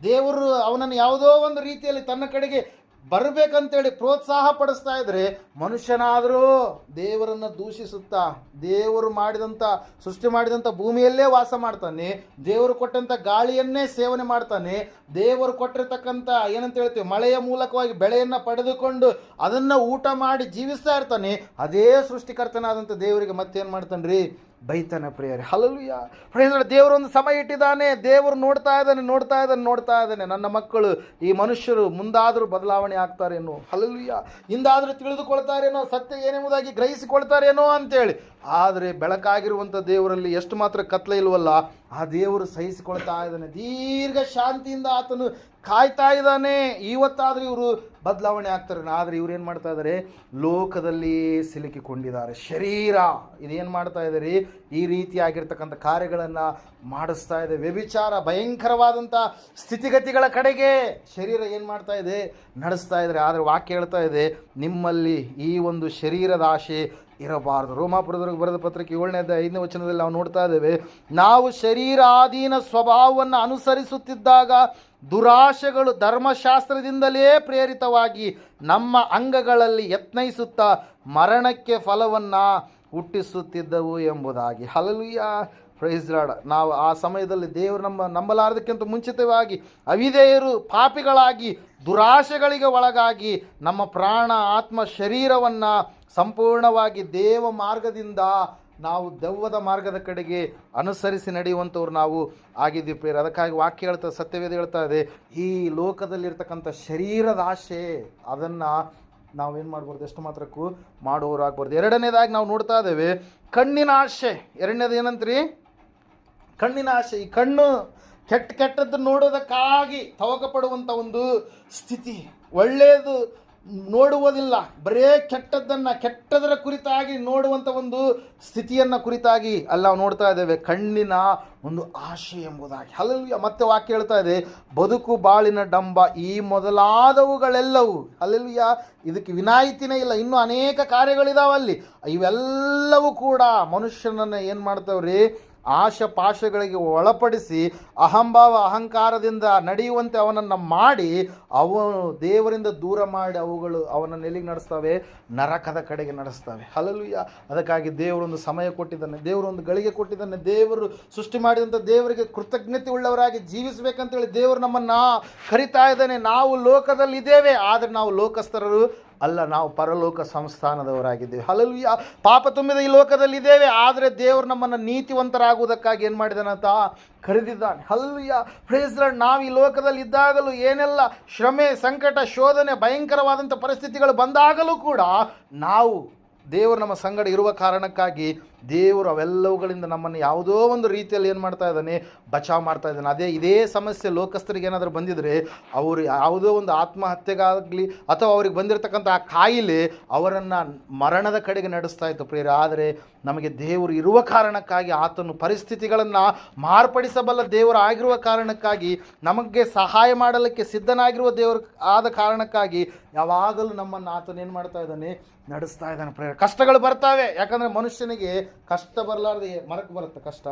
ದೇವರು ಅವನನ್ನು ಯಾವುದೋ ಒಂದು ರೀತಿಯಲ್ಲಿ ತನ್ನ ಕಡೆಗೆ ಬರಬೇಕಂತೇಳಿ ಪ್ರೋತ್ಸಾಹ ಪಡಿಸ್ತಾ ಇದ್ರೆ ಮನುಷ್ಯನಾದರೂ ದೇವರನ್ನು ದೂಷಿಸುತ್ತಾ, ದೇವರು ಮಾಡಿದಂಥ, ಸೃಷ್ಟಿ ಮಾಡಿದಂಥ ಭೂಮಿಯಲ್ಲೇ ವಾಸ ಮಾಡ್ತಾನೆ, ದೇವರು ಕೊಟ್ಟಂಥ ಗಾಳಿಯನ್ನೇ ಸೇವನೆ ಮಾಡ್ತಾನೆ, ದೇವರು ಕೊಟ್ಟಿರ್ತಕ್ಕಂಥ ಏನಂತ ಹೇಳ್ತೀವಿ, ಮಳೆಯ ಮೂಲಕವಾಗಿ ಬೆಳೆಯನ್ನು ಪಡೆದುಕೊಂಡು ಅದನ್ನು ಊಟ ಮಾಡಿ ಜೀವಿಸ್ತಾ ಇರ್ತಾನೆ, ಅದೇ ಸೃಷ್ಟಿಕರ್ತನಾದಂಥ ದೇವರಿಗೆ ಮತ್ತೇನು ಮಾಡ್ತಾನೆ ರೀ ಬೈತಾನೆ ಪ್ರಿಯರೇ. ಹಲಲುಯ್ಯ ದೇವರು ಒಂದು ಸಮಯ ಇಟ್ಟಿದ್ದಾನೆ. ದೇವರು ನೋಡ್ತಾ ಇದ್ದಾನೆ ನೋಡ್ತಾ ಇದ್ದಾನೆ ನೋಡ್ತಾ ಇದ್ದಾನೆ. ನನ್ನ ಮಕ್ಕಳು, ಈ ಮನುಷ್ಯರು ಮುಂದಾದರೂ ಬದಲಾವಣೆ ಆಗ್ತಾರೇನೋ? ಹಲಲುಯ್ಯ ಹಿಂದಾದರೂ ತಿಳಿದುಕೊಳ್ತಾರೇನೋ? ಸತ್ಯ ಏನೆಂಬುದಾಗಿ ಗ್ರಹಿಸಿಕೊಳ್ತಾರೇನೋ ಅಂತೇಳಿ. ಆದರೆ ಬೆಳಕಾಗಿರುವಂಥ ದೇವರಲ್ಲಿ ಎಷ್ಟು ಮಾತ್ರ ಕತ್ಲೆ ಇಲ್ವಲ್ಲ? ಆ ದೇವರು ಸಹಿಸಿಕೊಳ್ತಾ ಇದ್ದಾನೆ. ದೀರ್ಘ ಶಾಂತಿಯಿಂದ ಆತನು ಕಾಯ್ತಾ ಇದ್ದಾನೆ. ಇವತ್ತಾದರೂ ಇವರು ಬದಲಾವಣೆ ಆಗ್ತಾರೆ. ಆದರೆ ಇವ್ರು ಏನು ಮಾಡ್ತಾ ಇದ್ದಾರೆ ಲೋಕದಲ್ಲಿ ಸಿಲುಕಿಕೊಂಡಿದ್ದಾರೆ. ಶರೀರ. ಇದೇನು ಮಾಡ್ತಾ ಇದ್ದಾರೆ ಈ ರೀತಿಯಾಗಿರ್ತಕ್ಕಂಥ ಕಾರ್ಯಗಳನ್ನು ಮಾಡಿಸ್ತಾ ಇದೆ. ವ್ಯಭಿಚಾರ, ಭಯಂಕರವಾದಂಥ ಸ್ಥಿತಿಗತಿಗಳ ಕಡೆಗೆ ಶರೀರ ಏನು ಮಾಡ್ತಾ ಇದೆ? ನಡೆಸ್ತಾ ಇದ್ದಾರೆ ಆದರೆ ವಾಕ್ಯ ಹೇಳ್ತಾ ಇದೆ, ನಿಮ್ಮಲ್ಲಿ ಈ ಒಂದು ಶರೀರದ ಆಶೆ ಇರಬಾರದು. ರೋಮಾಪುರದವ್ರಿಗೆ ಬರೆದ ಪತ್ರಿಕೆ ಏಳನೇ ಐದನೇ ವಚನದಲ್ಲಿ ನಾವು ನೋಡ್ತಾ ಇದ್ದೇವೆ, ನಾವು ಶರೀರಾಧೀನ ಸ್ವಭಾವವನ್ನು ಅನುಸರಿಸುತ್ತಿದ್ದಾಗ ದುರಾಶೆಗಳು ಧರ್ಮಶಾಸ್ತ್ರದಿಂದಲೇ ಪ್ರೇರಿತವಾಗಿ ನಮ್ಮ ಅಂಗಗಳಲ್ಲಿ ಯತ್ನಿಸುತ್ತಾ ಮರಣಕ್ಕೆ ಫಲವನ್ನು ಹುಟ್ಟಿಸುತ್ತಿದ್ದವು ಎಂಬುದಾಗಿ. ಹಲಲುಯ್ಯ ಪ್ರೈಸ್ ಲಾರ್ಡ್ ನಾವು ಆ ಸಮಯದಲ್ಲಿ ದೇವರು ನಮ್ಮ ನಂಬಲಾರದಕ್ಕಿಂತ ಮುಂಚಿತವಾಗಿ ಅವಿದೇಯರು ಪಾಪಿಗಳಾಗಿ, ದುರಾಶೆಗಳಿಗೆ ಒಳಗಾಗಿ ನಮ್ಮ ಪ್ರಾಣ, ಆತ್ಮ, ಶರೀರವನ್ನು ಸಂಪೂರ್ಣವಾಗಿ ದೇವ ಮಾರ್ಗದಿಂದ ನಾವು ದೆವ್ವದ ಮಾರ್ಗದ ಕಡೆಗೆ ಅನುಸರಿಸಿ ನಡೆಯುವಂಥವ್ರು ನಾವು ಆಗಿದ್ದೀವಿ ಅದಕ್ಕಾಗಿ ವಾಕ್ಯ ಹೇಳ್ತಾ, ಸತ್ಯವೇದ ಹೇಳ್ತಾ ಇದೆ, ಈ ಲೋಕದಲ್ಲಿರ್ತಕ್ಕಂಥ ಶರೀರದ ಆಶೆ ಅದನ್ನು ನಾವೇನು ಮಾಡ್ಬಾರ್ದು? ಎಷ್ಟು ಮಾತ್ರಕ್ಕೂ ಮಾಡುವವರಾಗ್ಬಾರ್ದು ಎರಡನೇದಾಗಿ ನಾವು ನೋಡ್ತಾ ಇದ್ದೇವೆ, ಕಣ್ಣಿನ ಆಶೆ ಎರಡನೇದು ಏನಂತ್ರಿ? ಕಣ್ಣಿನ ಆಸೆ, ಈ ಕಣ್ಣು ಕೆಟ್ಟ ಕೆಟ್ಟದ್ದು ನೋಡೋದಕ್ಕಾಗಿ ತವಕ ಪಡುವಂಥ ಒಂದು ಸ್ಥಿತಿ. ಒಳ್ಳೆಯದು ನೋಡುವುದಿಲ್ಲ, ಬರೇ ಕೆಟ್ಟದ್ದನ್ನು, ಕೆಟ್ಟದರ ಕುರಿತಾಗಿ ನೋಡುವಂಥ ಒಂದು ಸ್ಥಿತಿಯನ್ನು ಕುರಿತಾಗಿ ಅಲ್ಲಿ ನೋಡ್ತಾ ಇದ್ದೇವೆ. ಕಣ್ಣಿನ ಒಂದು ಆಶೆ ಎಂಬುದಾಗಿ. ಹಲಲು ಮತ್ತೆ ವಾಕ್ಯ ಹೇಳ್ತಾ ಇದೆ, ಬದುಕು ಬಾಳಿನ ಡಂಬ, ಈ ಮೊದಲಾದವುಗಳೆಲ್ಲವೂ ಅಲ್ಲೆಲ್ಲುಯ್ಯ ಇದಕ್ಕೆ ವಿನಾಯಿತಿನೇ ಇಲ್ಲ, ಇನ್ನೂ ಅನೇಕ ಕಾರ್ಯಗಳಿದಾವಲ್ಲಿ. ಇವೆಲ್ಲವೂ ಕೂಡ ಮನುಷ್ಯನನ್ನು ಏನು ಮಾಡ್ತಾವ್ರಿ ಆಶ ಪಾಶಗಳಿಗೆ ಒಳಪಡಿಸಿ ಅಹಂಭಾವ ಅಹಂಕಾರದಿಂದ ನಡೆಯುವಂತೆ ಅವನನ್ನು ಮಾಡಿ ಅವನು ದೇವರಿಂದ ದೂರ ಮಾಡಿ ಅವುಗಳು ಅವನನ್ನು ಎಲ್ಲಿಗೆ ನಡೆಸ್ತವೆ, ನರಕದ ಕಡೆಗೆ ನಡೆಸ್ತವೆ. ಹಲಲುಯ್ಯ ಅದಕ್ಕಾಗಿ ದೇವರೊಂದು ಸಮಯ ಕೊಟ್ಟಿದ್ದಾನೆ. ದೇವರೊಂದು ಗಳಿಗೆ ಕೊಟ್ಟಿದ್ದಾನೆ. ದೇವರು ಸೃಷ್ಟಿ ಮಾಡಿದಂಥ ದೇವರಿಗೆ ಕೃತಜ್ಞತೆ ಉಳ್ಳವರಾಗಿ ಜೀವಿಸಬೇಕಂತೇಳಿ ದೇವರು ನಮ್ಮನ್ನು ಕರಿತಾ ಇದ್ದಾನೆ. ನಾವು ಲೋಕದಲ್ಲಿ ಇದ್ದೇವೆ ಆದರೆ ನಾವು ಲೋಕಸ್ಥರರು ಅಲ್ಲ, ನಾವು ಪರಲೋಕ ಸಂಸ್ಥಾನದವರಾಗಿದ್ದೇವೆ. ಹಲಲು ಪಾಪ ತುಂಬಿದ ಈ ಲೋಕದಲ್ಲಿ ಇದ್ದೇವೆ ಆದರೆ ದೇವರು ನಮ್ಮನ್ನು ನೀತಿವಂತರಾಗುವುದಕ್ಕಾಗಿ ಏನು ಮಾಡಿದಾನಂತ ಕರೆದಿದ್ದಾನೆ. ಹಲ್ಲುಯ್ಯ ಪ್ರೇಸ್ ನಾವು ಈ ಲೋಕದಲ್ಲಿ ಇದ್ದಾಗಲೂ ಏನೆಲ್ಲ ಶ್ರಮೆ, ಸಂಕಟ, ಶೋಧನೆ, ಭಯಂಕರವಾದಂಥ ಪರಿಸ್ಥಿತಿಗಳು ಬಂದಾಗಲೂ ಕೂಡ ನಾವು ದೇವರು ನಮ್ಮ ಸಂಗಡ ಇರುವ ಕಾರಣಕ್ಕಾಗಿ ದೇವರು ಅವೆಲ್ಲವುಗಳಿಂದ ನಮ್ಮನ್ನು ಯಾವುದೋ ಒಂದು ರೀತಿಯಲ್ಲಿ ಏನು ಮಾಡ್ತಾ ಇದ್ದಾನೆ, ಬಚಾವ್ ಮಾಡ್ತಾ ಇದ್ದಾನೆ. ಅದೇ ಇದೇ ಸಮಸ್ಯೆ ಲೋಕಸ್ಥರಿಗೆ ಏನಾದರೂ ಬಂದಿದ್ರೆ, ಅವರು ಯಾವುದೋ ಒಂದು ಆತ್ಮಹತ್ಯೆಗಾಗಲಿ ಅಥವಾ ಅವ್ರಿಗೆ ಬಂದಿರತಕ್ಕಂಥ ಆ ಕಾಯಿಲೆ ಅವರನ್ನು ಮರಣದ ಕಡೆಗೆ ನಡೆಸ್ತಾ ಇತ್ತು ಪ್ರಿಯರೇ. ಆದರೆ ನಮಗೆ ದೇವರು ಇರುವ ಕಾರಣಕ್ಕಾಗಿ ಆತನು ಪರಿಸ್ಥಿತಿಗಳನ್ನು ಮಾರ್ಪಡಿಸಬಲ್ಲ ದೇವರು ಆಗಿರುವ ಕಾರಣಕ್ಕಾಗಿ, ನಮಗೆ ಸಹಾಯ ಮಾಡಲಿಕ್ಕೆ ಸಿದ್ಧನಾಗಿರುವ ದೇವರು ಆದ ಕಾರಣಕ್ಕಾಗಿ ಯಾವಾಗಲೂ ನಮ್ಮನ್ನು ಆತನು ಏನು ಮಾಡ್ತಾ ಇದ್ದಾನೆ, ನಡೆಸ್ತಾ ಇದ್ದಾನೆ ಪ್ರೇರ ಕಷ್ಟಗಳು ಬರ್ತಾವೆ. ಯಾಕಂದರೆ ಮನುಷ್ಯನಿಗೆ ಕಷ್ಟ ಬರಲಾರ್ದೆ ಮರಕ್ಕೆ ಬರುತ್ತೆ ಕಷ್ಟ.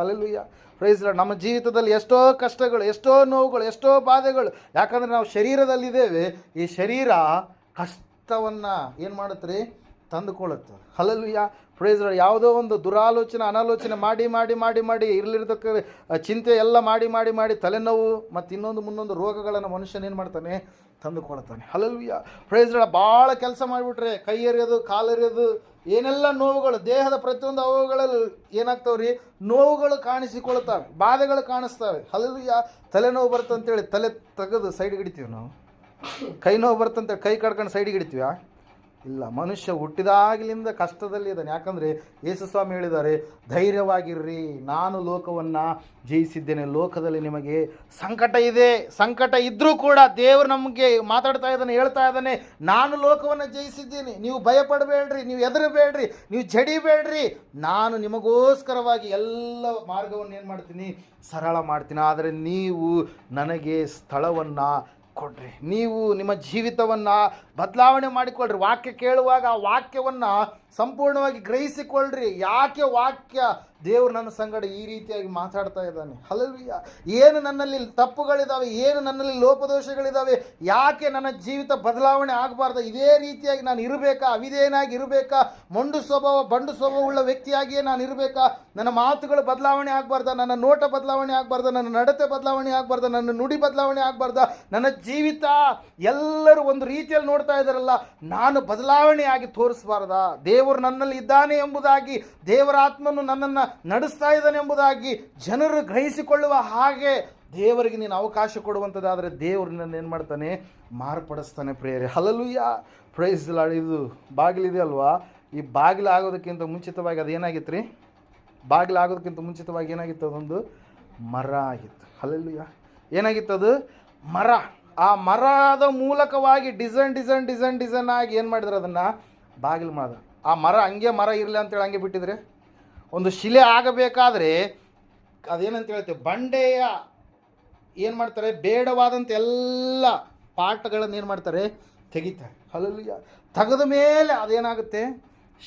Hallelujah praise lord. ನಮ್ಮ ಜೀವಿತದಲ್ಲಿ ಎಷ್ಟೋ ಕಷ್ಟಗಳು, ಎಷ್ಟೋ ನೋವುಗಳು, ಎಷ್ಟೋ ಬಾಧೆಗಳು. ಯಾಕಂದರೆ ನಾವು ಶರೀರದಲ್ಲಿದ್ದೇವೆ. ಈ ಶರೀರ ಕಷ್ಟವನ್ನು ಏನು ಮಾಡುತ್ತೆ? ರೀ ತಂದುಕೊಳ್ಳುತ್ತೆ ಹಲಲುಯ್ಯ ಪ್ರೈಸ್ ಲಾರ್ಡ್. ಯಾವುದೋ ಒಂದು ದುರಾಲೋಚನೆ, ಅನಾಲೋಚನೆ ಮಾಡಿ ಮಾಡಿ ಮಾಡಿ ಮಾಡಿ ಇರಲಿರ್ತಕ್ಕ ಚಿಂತೆ ಎಲ್ಲ ಮಾಡಿ ಮಾಡಿ ಮಾಡಿ ತಲೆನೋವು ಮತ್ತು ಇನ್ನೊಂದು ಮುನ್ನೊಂದು ರೋಗಗಳನ್ನು ಮನುಷ್ಯನ ಏನು ಮಾಡ್ತಾನೆ? ತಂದುಕೊಳ್ತಾನೆ. ಹಲಲ್ವಿಯ ಪ್ರೈಸ್ ಭಾಳ ಕೆಲಸ ಮಾಡಿಬಿಟ್ರೆ ಕೈ ಎರೆಯೋದು ಎರೆಯೋದು ಏನೆಲ್ಲ ನೋವುಗಳು, ದೇಹದ ಪ್ರತಿಯೊಂದು ಅವುಗಳಲ್ಲಿ ಏನಾಗ್ತಾವ್ರಿ? ನೋವುಗಳು ಕಾಣಿಸಿಕೊಳ್ತಾವೆ ಬಾಧೆಗಳು ಕಾಣಿಸ್ತವೆ. ಹಲಲ್ವಿಯ ತಲೆನೋವು ಬರ್ತಂತೇಳಿ ತಲೆ ತೆಗೆದು ಸೈಡ್ಗೆ ಹಿಡಿತೀವಿ ನಾವು. ಕೈ ನೋವು ಬರ್ತಂತೇಳಿ ಕೈ ಕಡ್ಕೊಂಡು ಸೈಡಿಗೆ ಹಿಡಿತೀವ? ಇಲ್ಲ, ಮನುಷ್ಯ ಹುಟ್ಟಿದಾಗಲಿಂದ ಕಷ್ಟದಲ್ಲಿ ಇದ್ದಾನೆ. ಯಾಕಂದರೆ ಯೇಸುಸ್ವಾಮಿ ಹೇಳಿದ್ದಾರೆ, ಧೈರ್ಯವಾಗಿರ್ರಿ, ನಾನು ಲೋಕವನ್ನು ಜಯಿಸಿದ್ದೇನೆ. ಲೋಕದಲ್ಲಿ ನಿಮಗೆ ಸಂಕಟ ಇದೆ. ಸಂಕಟ ಇದ್ದರೂ ಕೂಡ ದೇವರು ನಮಗೆ ಮಾತಾಡ್ತಾ ಇದ್ದಾನೆ, ಹೇಳ್ತಾ ಇದ್ದಾನೆ. ನಾನು ಲೋಕವನ್ನು ಜಯಿಸಿದ್ದೀನಿ. ನೀವು ಭಯಪಡಬೇಡ್ರಿ, ನೀವು ಹೆದರಬೇಡ್ರಿ, ನೀವು ಜಡಿಬೇಡ್ರಿ. ನಾನು ನಿಮಗೋಸ್ಕರವಾಗಿ ಎಲ್ಲ ಮಾರ್ಗವನ್ನು ಏನು ಮಾಡ್ತೀನಿ? ಸರಳ ಮಾಡ್ತೀನಿ. ಆದರೆ ನೀವು ನನಗೆ ಸ್ಥಳವನ್ನು ಕೊಡ್ರಿ. ನೀವು ನಿಮ್ಮ ಜೀವಿತವನ್ನು ಬದಲಾವಣೆ ಮಾಡಿಕೊಳ್ಳ್ರಿ ವಾಕ್ಯ ಕೇಳುವಾಗ ಆ ವಾಕ್ಯವನ್ನು ಸಂಪೂರ್ಣವಾಗಿ ಗ್ರಹಿಸಿಕೊಳ್ಳ್ರಿ. ಯಾಕೆ ವಾಕ್ಯ ದೇವರು ನನ್ನ ಸಂಗಡ ಈ ರೀತಿಯಾಗಿ ಮಾತಾಡ್ತಾ ಇದ್ದಾನೆ? ಹಲವಿಯ ಏನು ನನ್ನಲ್ಲಿ ತಪ್ಪುಗಳಿದ್ದಾವೆ ಏನು ನನ್ನಲ್ಲಿ ಲೋಪದೋಷಗಳಿದ್ದಾವೆ ಯಾಕೆ ನನ್ನ ಜೀವಿತ ಬದಲಾವಣೆ ಆಗಬಾರ್ದು? ಇದೇ ರೀತಿಯಾಗಿ ನಾನು ಇರಬೇಕಾ? ಅವಿದೇನಾಗಿ ಇರಬೇಕಾ? ಮೊಂಡು ಸ್ವಭಾವ, ಬಂಡು ಸ್ವಭಾವ ಉಳ್ಳ ವ್ಯಕ್ತಿಯಾಗಿಯೇ ನಾನು ಇರಬೇಕಾ? ನನ್ನ ಮಾತುಗಳು ಬದಲಾವಣೆ ಆಗಬಾರ್ದ? ನನ್ನ ನೋಟ ಬದಲಾವಣೆ ಆಗಬಾರ್ದ? ನನ್ನ ನಡತೆ ಬದಲಾವಣೆ ಆಗಬಾರ್ದ? ನನ್ನ ನುಡಿ ಬದಲಾವಣೆ ಆಗಬಾರ್ದ? ನನ್ನ ಜೀವಿತ ಎಲ್ಲರೂ ಒಂದು ರೀತಿಯಲ್ಲಿ ನೋಡ್ತಾ ಇದ್ದಾರಲ್ಲ, ನಾನು ಬದಲಾವಣೆಯಾಗಿ ತೋರಿಸಬಾರ್ದ? ದೇವ ದೇವರು ನನ್ನಲ್ಲಿ ಇದ್ದಾನೆ ಎಂಬುದಾಗಿ, ದೇವರ ಆತ್ಮನು ನನ್ನನ್ನು ನಡೆಸ್ತಾ ಇದ್ದಾನೆ ಎಂಬುದಾಗಿ ಜನರು ಗ್ರಹಿಸಿಕೊಳ್ಳುವ ಹಾಗೆ ದೇವರಿಗೆ ನೀನು ಅವಕಾಶ ಕೊಡುವಂಥದ್ದಾದರೆ ದೇವರು ನನ್ನ ಏನು ಮಾಡ್ತಾನೆ? ಮಾರ್ಪಡಿಸ್ತಾನೆ ಪ್ರೇಯರೆ. ಹಲಲುಯ್ಯ ಪ್ರೈಸ್ ಇದು ಬಾಗಿಲಿದೆ ಅಲ್ವಾ? ಈ ಬಾಗಿಲು ಆಗೋದಕ್ಕಿಂತ ಮುಂಚಿತವಾಗಿ ಅದು ಏನಾಗಿತ್ತು ರೀ ಬಾಗಿಲು ಆಗೋದಕ್ಕಿಂತ ಮುಂಚಿತವಾಗಿ ಏನಾಗಿತ್ತು ಅದೊಂದು? ಮರ ಆಗಿತ್ತು. ಹಲಲುಯ್ಯ ಏನಾಗಿತ್ತು ಅದು? ಮರ. ಆ ಮರದ ಮೂಲಕವಾಗಿ ಡಿಸೈನ್ ಡಿಸೈನ್ ಡಿಸೈನ್ ಡಿಸೈನ್ ಆಗಿ ಏನು ಮಾಡಿದ್ರು ಅದನ್ನು? ಬಾಗಿಲು ಮಾಡಿದ್ರು ಆ ಮರ ಹಂಗೆ ಮರ ಇರಲಿ ಅಂತೇಳಿ ಹಂಗೆ ಬಿಟ್ಟಿದ್ರೆ? ಒಂದು ಶಿಲೆ ಆಗಬೇಕಾದ್ರೆ ಅದೇನಂತ ಹೇಳ್ತೇವೆ, ಬಂಡೆಯ ಏನು ಮಾಡ್ತಾರೆ? ಬೇಡವಾದಂಥ ಎಲ್ಲ ಪಾಠಗಳನ್ನು ಏನು ಮಾಡ್ತಾರೆ? ತೆಗಿತಾರೆ. ಅಲ್ಲಿ ತೆಗೆದ ಮೇಲೆ ಅದೇನಾಗುತ್ತೆ?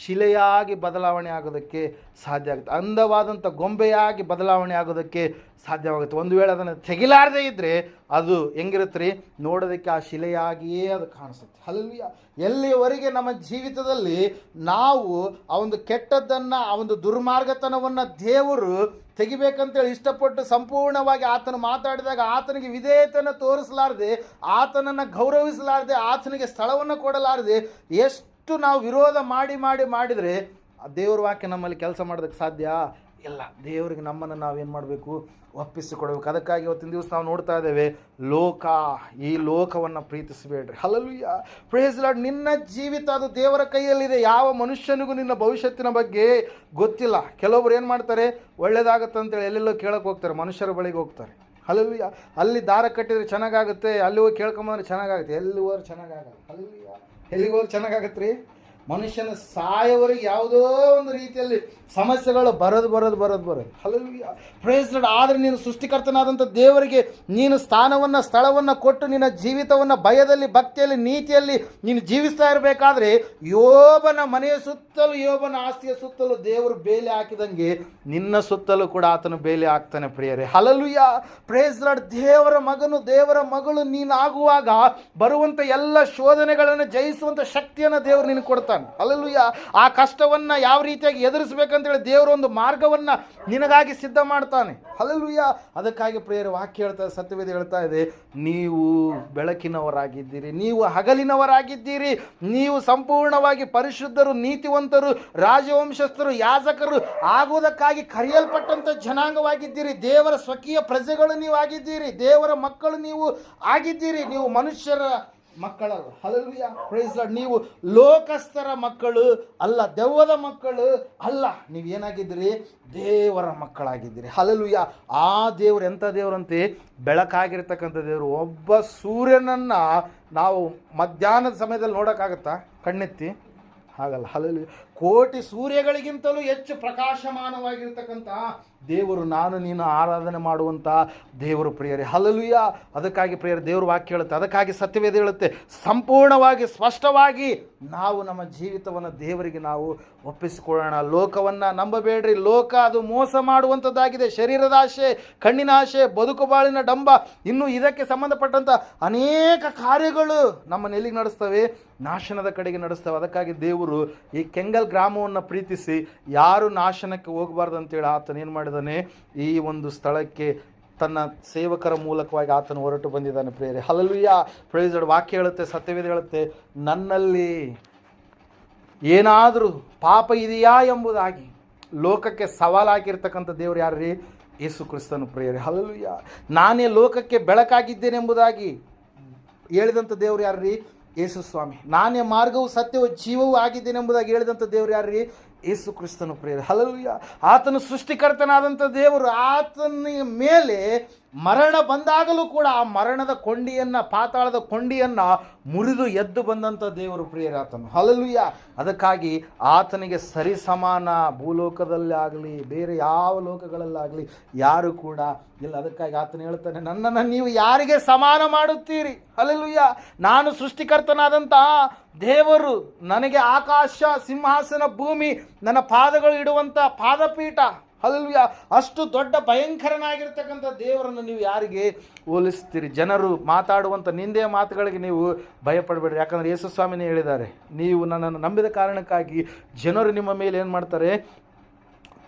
ಶಿಲೆಯಾಗಿ ಬದಲಾವಣೆ ಆಗೋದಕ್ಕೆ ಸಾಧ್ಯ ಆಗುತ್ತೆ. ಅಂದವಾದಂಥ ಗೊಂಬೆಯಾಗಿ ಬದಲಾವಣೆ ಆಗೋದಕ್ಕೆ ಸಾಧ್ಯವಾಗುತ್ತೆ. ಒಂದು ವೇಳೆ ಅದನ್ನು ತೆಗಿಲಾರದೆ ಇದ್ದರೆ ಅದು ಹೆಂಗಿರುತ್ತೆ ರೀ? ನೋಡೋದಕ್ಕೆ ಆ ಶಿಲೆಯಾಗಿಯೇ ಅದು ಕಾಣಿಸುತ್ತೆ. ಅಲ್ಲಿಯ ಎಲ್ಲಿಯವರೆಗೆ ನಮ್ಮ ಜೀವಿತದಲ್ಲಿ ನಾವು ಆ ಒಂದು ಕೆಟ್ಟದ್ದನ್ನು, ಆ ಒಂದು ದುರ್ಮಾರ್ಗತನವನ್ನು ದೇವರು ತೆಗಿಬೇಕಂತೇಳಿ ಇಷ್ಟಪಟ್ಟು ಸಂಪೂರ್ಣವಾಗಿ ಆತನು ಮಾತಾಡಿದಾಗ ಆತನಿಗೆ ವಿಧೇಯತೆಯನ್ನು ತೋರಿಸಲಾರದೆ, ಆತನನ್ನು ಗೌರವಿಸಲಾರದೆ, ಆತನಿಗೆ ಸ್ಥಳವನ್ನು ಕೊಡಲಾರದೆ, ಎಷ್ಟು ನಾವು ವಿರೋಧ ಮಾಡಿ ಮಾಡಿ ಮಾಡಿದರೆ ದೇವ್ರ ವಾಕ್ಯ ನಮ್ಮಲ್ಲಿ ಕೆಲಸ ಮಾಡೋದಕ್ಕೆ ಸಾಧ್ಯ? ಇಲ್ಲ. ದೇವರಿಗೆ ನಮ್ಮನ್ನು ನಾವೇನು ಮಾಡಬೇಕು? ಒಪ್ಪಿಸಿಕೊಡ್ಬೇಕು. ಅದಕ್ಕಾಗಿ ಇವತ್ತಿನ ದಿವಸ ನಾವು ನೋಡ್ತಾ ಇದ್ದೇವೆ, ಲೋಕ, ಈ ಲೋಕವನ್ನು ಪ್ರೀತಿಸಬೇಡ್ರಿ. ಹಲಲುಯ್ಯ ಪ್ರೇಸ್ ಲಾಡ್ ನಿನ್ನ ಜೀವಿತ ಅದು ದೇವರ ಕೈಯಲ್ಲಿದೆ. ಯಾವ ಮನುಷ್ಯನಿಗೂ ನಿನ್ನ ಭವಿಷ್ಯತ್ತಿನ ಬಗ್ಗೆ ಗೊತ್ತಿಲ್ಲ. ಕೆಲವೊಬ್ರು ಏನು ಮಾಡ್ತಾರೆ? ಒಳ್ಳೇದಾಗುತ್ತೆ ಎಲ್ಲೆಲ್ಲೋ ಕೇಳಕ್ಕೆ ಹೋಗ್ತಾರೆ. ಮನುಷ್ಯರ ಬಳಿಗೆ ಹೋಗ್ತಾರೆ. ಹಲಲುಯ್ಯ ಅಲ್ಲಿ ದಾರ ಕಟ್ಟಿದರೆ ಚೆನ್ನಾಗಾಗುತ್ತೆ, ಅಲ್ಲಿ ಹೋಗಿ ಕೇಳ್ಕೊಂಬಂದ್ರೆ ಚೆನ್ನಾಗಾಗುತ್ತೆ. ಎಲ್ಲಿ ಹೋದ್ರೆ ಚೆನ್ನಾಗಾಗಲ್ಲ. ಹಲಲುಯ್ಯ ಎಲ್ಲಿಗೆ ಹೋದ್ರೆ ಚೆನ್ನಾಗಾಗತ್ತೆ ರೀ ಮನುಷ್ಯನ ಸಾಯವರೆಗೆ ಯಾವುದೋ ಒಂದು ರೀತಿಯಲ್ಲಿ ಸಮಸ್ಯೆಗಳು ಬರೋದು ಬರೋದು ಬರೋದು ಬರೋದು. ಹಲವು ಪ್ರೈಸ್ ಲಾರ್ಡ್ ಆದರೆ ನೀನು ಸೃಷ್ಟಿಕರ್ತನಾದಂಥ ದೇವರಿಗೆ ನೀನು ಸ್ಥಾನವನ್ನು, ಸ್ಥಳವನ್ನು ಕೊಟ್ಟು ನಿನ್ನ ಜೀವಿತವನ್ನು ಭಯದಲ್ಲಿ, ಭಕ್ತಿಯಲ್ಲಿ, ನೀತಿಯಲ್ಲಿ ನೀನು ಜೀವಿಸ್ತಾ ಇರಬೇಕಾದ್ರೆ ಯೋಬನ ಮನೆಯ ಸುತ್ತಲೂ, ಯೋಬನ ಆಸ್ತಿಯ ಸುತ್ತಲೂ ದೇವರು ಬೇಲಿ ಹಾಕಿದಂಗೆ ನಿನ್ನ ಸುತ್ತಲೂ ಕೂಡ ಆತನು ಬೇಲಿ ಹಾಕ್ತಾನೆ ಪ್ರಿಯರೇ. ಹಲಲು ಯಾ ಲಾರ್ಡ್ ದೇವರ ಮಗನು, ದೇವರ ಮಗಳು ನೀನಾಗುವಾಗ ಬರುವಂಥ ಎಲ್ಲ ಶೋಧನೆಗಳನ್ನು ಜಯಿಸುವಂಥ ಶಕ್ತಿಯನ್ನು ದೇವರು ನಿನಗೆ ಕೊಡ್ತಾನೆ. ಹಲಲುಯ್ಯ ಆ ಕಷ್ಟವನ್ನು ಯಾವ ರೀತಿಯಾಗಿ ಎದುರಿಸ್ಬೇಕಂತೇಳಿ ದೇವರು ಒಂದು ಮಾರ್ಗವನ್ನು ನಿನಗಾಗಿ ಸಿದ್ಧ ಮಾಡ್ತಾನೆ. ಹಲಲುಯ್ಯ ಅದಕ್ಕಾಗಿ ಪ್ರೇಯರ್, ವಾಕ್ಯ ಹೇಳ್ತಾ, ಸತ್ಯವೇದ ಹೇಳ್ತಾ ಇದೆ, ನೀವು ಬೆಳಕಿನವರಾಗಿದ್ದೀರಿ, ನೀವು ಹಗಲಿನವರಾಗಿದ್ದೀರಿ, ನೀವು ಸಂಪೂರ್ಣವಾಗಿ ಪರಿಶುದ್ಧರು, ನೀತಿವಂತರು, ರಾಜವಂಶಸ್ಥರು, ಯಾಜಕರು ಆಗುವುದಕ್ಕಾಗಿ ಕರೆಯಲ್ಪಟ್ಟಂಥ ಜನಾಂಗವಾಗಿದ್ದೀರಿ. ದೇವರ ಸ್ವಕೀಯ ಪ್ರಜೆಗಳು ನೀವು ಆಗಿದ್ದೀರಿ ದೇವರ ಮಕ್ಕಳು ನೀವು ಆಗಿದ್ದೀರಿ. ನೀವು ಮನುಷ್ಯರ ಮಕ್ಕಳಲ್ಲ ಹಲಲುಯ್ಯ ಪ್ರೈಸ್ ನೀವು ಲೋಕಸ್ಥರ ಮಕ್ಕಳು ಅಲ್ಲ, ದೆವ್ವದ ಮಕ್ಕಳು ಅಲ್ಲ. ನೀವು ಏನಾಗಿದ್ದೀರಿ? ದೇವರ ಮಕ್ಕಳಾಗಿದ್ದೀರಿ. ಹಲಲುಯ್ಯ ಆ ದೇವರು ಎಂಥ ದೇವರಂತೆ? ಬೆಳಕಾಗಿರ್ತಕ್ಕಂಥ ದೇವರು. ಒಬ್ಬ ಸೂರ್ಯನನ್ನು ನಾವು ಮಧ್ಯಾಹ್ನದ ಸಮಯದಲ್ಲಿ ನೋಡೋಕ್ಕಾಗತ್ತಾ? ಕಣ್ಣೆತ್ತಿ? ಹಾಗಲ್ಲ. ಹಲಲು ಕೋಟಿ ಸೂರ್ಯಗಳಿಗಿಂತಲೂ ಹೆಚ್ಚು ಪ್ರಕಾಶಮಾನವಾಗಿರ್ತಕ್ಕಂಥ ದೇವರು, ನಾನು ನೀನು ಆರಾಧನೆ ಮಾಡುವಂಥ ದೇವರು ಪ್ರಿಯರೇ. ಹಲಲುಯ್ಯ ಅದಕ್ಕಾಗಿ ಪ್ರಿಯರು, ದೇವರು ವಾಕ್ಯ ಹೇಳುತ್ತೆ. ಅದಕ್ಕಾಗಿ ಸತ್ಯವೇದ ಹೇಳುತ್ತೆ. ಸಂಪೂರ್ಣವಾಗಿ, ಸ್ಪಷ್ಟವಾಗಿ ನಾವು ನಮ್ಮ ಜೀವಿತವನ್ನು ದೇವರಿಗೆ ನಾವು ಒಪ್ಪಿಸಿಕೊಳ್ಳೋಣ. ಲೋಕವನ್ನು ನಂಬಬೇಡ್ರಿ. ಲೋಕ ಅದು ಮೋಸ ಮಾಡುವಂಥದ್ದಾಗಿದೆ. ಶರೀರದ ಆಶೆ ಕಣ್ಣಿನ ಆಶೆ ಬದುಕು ಬಾಳಿನ ಡಂಬ. ಇನ್ನು ಇದಕ್ಕೆ ಸಂಬಂಧಪಟ್ಟಂಥ ಅನೇಕ ಕಾರ್ಯಗಳು ನಮ್ಮನ್ನು ಎಲ್ಲಿಗೆ ನಡೆಸ್ತವೆ, ನಾಶನದ ಕಡೆಗೆ ನಡೆಸ್ತವೆ. ಅದಕ್ಕಾಗಿ ದೇವರು ಈ ಕೆಂಗಲ್ ಗ್ರಾಮವನ್ನು ಪ್ರೀತಿಸಿ, ಯಾರು ನಾಶನಕ್ಕೆ ಹೋಗಬಾರ್ದು ಅಂತೇಳಿ ಆತನ ಏನು ಮಾಡಿದಾನೆ ಈ ಒಂದು ಸ್ಥಳಕ್ಕೆ ತನ್ನ ಸೇವಕರ ಮೂಲಕವಾಗಿ ಆತನು ಹೊರಟು ಬಂದಿದ್ದಾನೆ ಪ್ರೇರೆ ಹಲಲುಯ್ಯ ಪ್ರೈಸ್ ವಾಕ್ಯ ಹೇಳುತ್ತೆ, ಸತ್ಯವೇದ ಹೇಳುತ್ತೆ, ನನ್ನಲ್ಲಿ ಏನಾದರೂ ಪಾಪ ಇದೆಯಾ ಎಂಬುದಾಗಿ ಲೋಕಕ್ಕೆ ಸವಾಲಾಗಿರ್ತಕ್ಕಂಥ ದೇವರು ಯಾರು ರೀ ಯೇಸು ಕ್ರಿಸ್ತನು ಪ್ರೇರೆ ಹಲಲುಯ್ಯ ನಾನೇ ಲೋಕಕ್ಕೆ ಬೆಳಕಾಗಿದ್ದೇನೆ ಎಂಬುದಾಗಿ ಹೇಳಿದಂಥ ದೇವರು ಯಾರು ರೀ ಯೇಸು ಸ್ವಾಮಿ. ನಾನೇ ಮಾರ್ಗವು ಸತ್ಯವು ಜೀವವೂ ಆಗಿದ್ದೇನೆ ಎಂಬುದಾಗಿ ಹೇಳಿದಂಥ ದೇವರು ಯಾರು ರೀ ಯೇಸು ಕ್ರಿಸ್ತನು ಪ್ರೇರ ಹಲಲುಯ್ಯ ಆತನು ಸೃಷ್ಟಿಕರ್ತನಾದಂಥ ದೇವರು ಆತನ ಮೇಲೆ ಮರಣ ಬಂದಾಗಲೂ ಕೂಡ ಆ ಮರಣದ ಕೊಂಡಿಯನ್ನು, ಪಾತಾಳದ ಕೊಂಡಿಯನ್ನು ಮುರಿದು ಎದ್ದು ಬಂದಂಥ ದೇವರು ಪ್ರಿಯರಾತನು ಹಲಲುಯ್ಯ ಅದಕ್ಕಾಗಿ ಆತನಿಗೆ ಸರಿಸಮಾನ ಭೂಲೋಕದಲ್ಲಿ ಆಗಲಿ ಬೇರೆ ಯಾವ ಲೋಕಗಳಲ್ಲಾಗಲಿ ಯಾರು ಕೂಡ ಇಲ್ಲ. ಅದಕ್ಕಾಗಿ ಆತನು ಹೇಳ್ತಾನೆ, ನನ್ನನ್ನು ನೀವು ಯಾರಿಗೆ ಸಮಾನ ಮಾಡುತ್ತೀರಿ? ಹಲಲುಯ್ಯ ನಾನು ಸೃಷ್ಟಿಕರ್ತನಾದಂಥ ದೇವರು, ನನಗೆ ಆಕಾಶ, ಸಿಂಹಾಸನ, ಭೂಮಿ, ನನ್ನ ಪಾದಗಳು ಇಡುವಂಥ ಪಾದಪೀಠ. ಹಲ್ವ್ಯ ಅಷ್ಟು ದೊಡ್ಡ ಭಯಂಕರನಾಗಿರ್ತಕ್ಕಂಥ ದೇವರನ್ನು ನೀವು ಯಾರಿಗೆ ಹೋಲಿಸ್ತೀರಿ? ಜನರು ಮಾತಾಡುವಂಥ ನಿಂದೆಯ ಮಾತುಗಳಿಗೆ ನೀವು ಭಯಪಡಬೇಡ್ರಿ. ಯಾಕಂದರೆ ಯೇಸು ಸ್ವಾಮಿನೇ ಹೇಳಿದ್ದಾರೆ, ನೀವು ನನ್ನನ್ನು ನಂಬಿದ ಕಾರಣಕ್ಕಾಗಿ ಜನರು ನಿಮ್ಮ ಮೇಲೆ ಏನು ಮಾಡ್ತಾರೆ?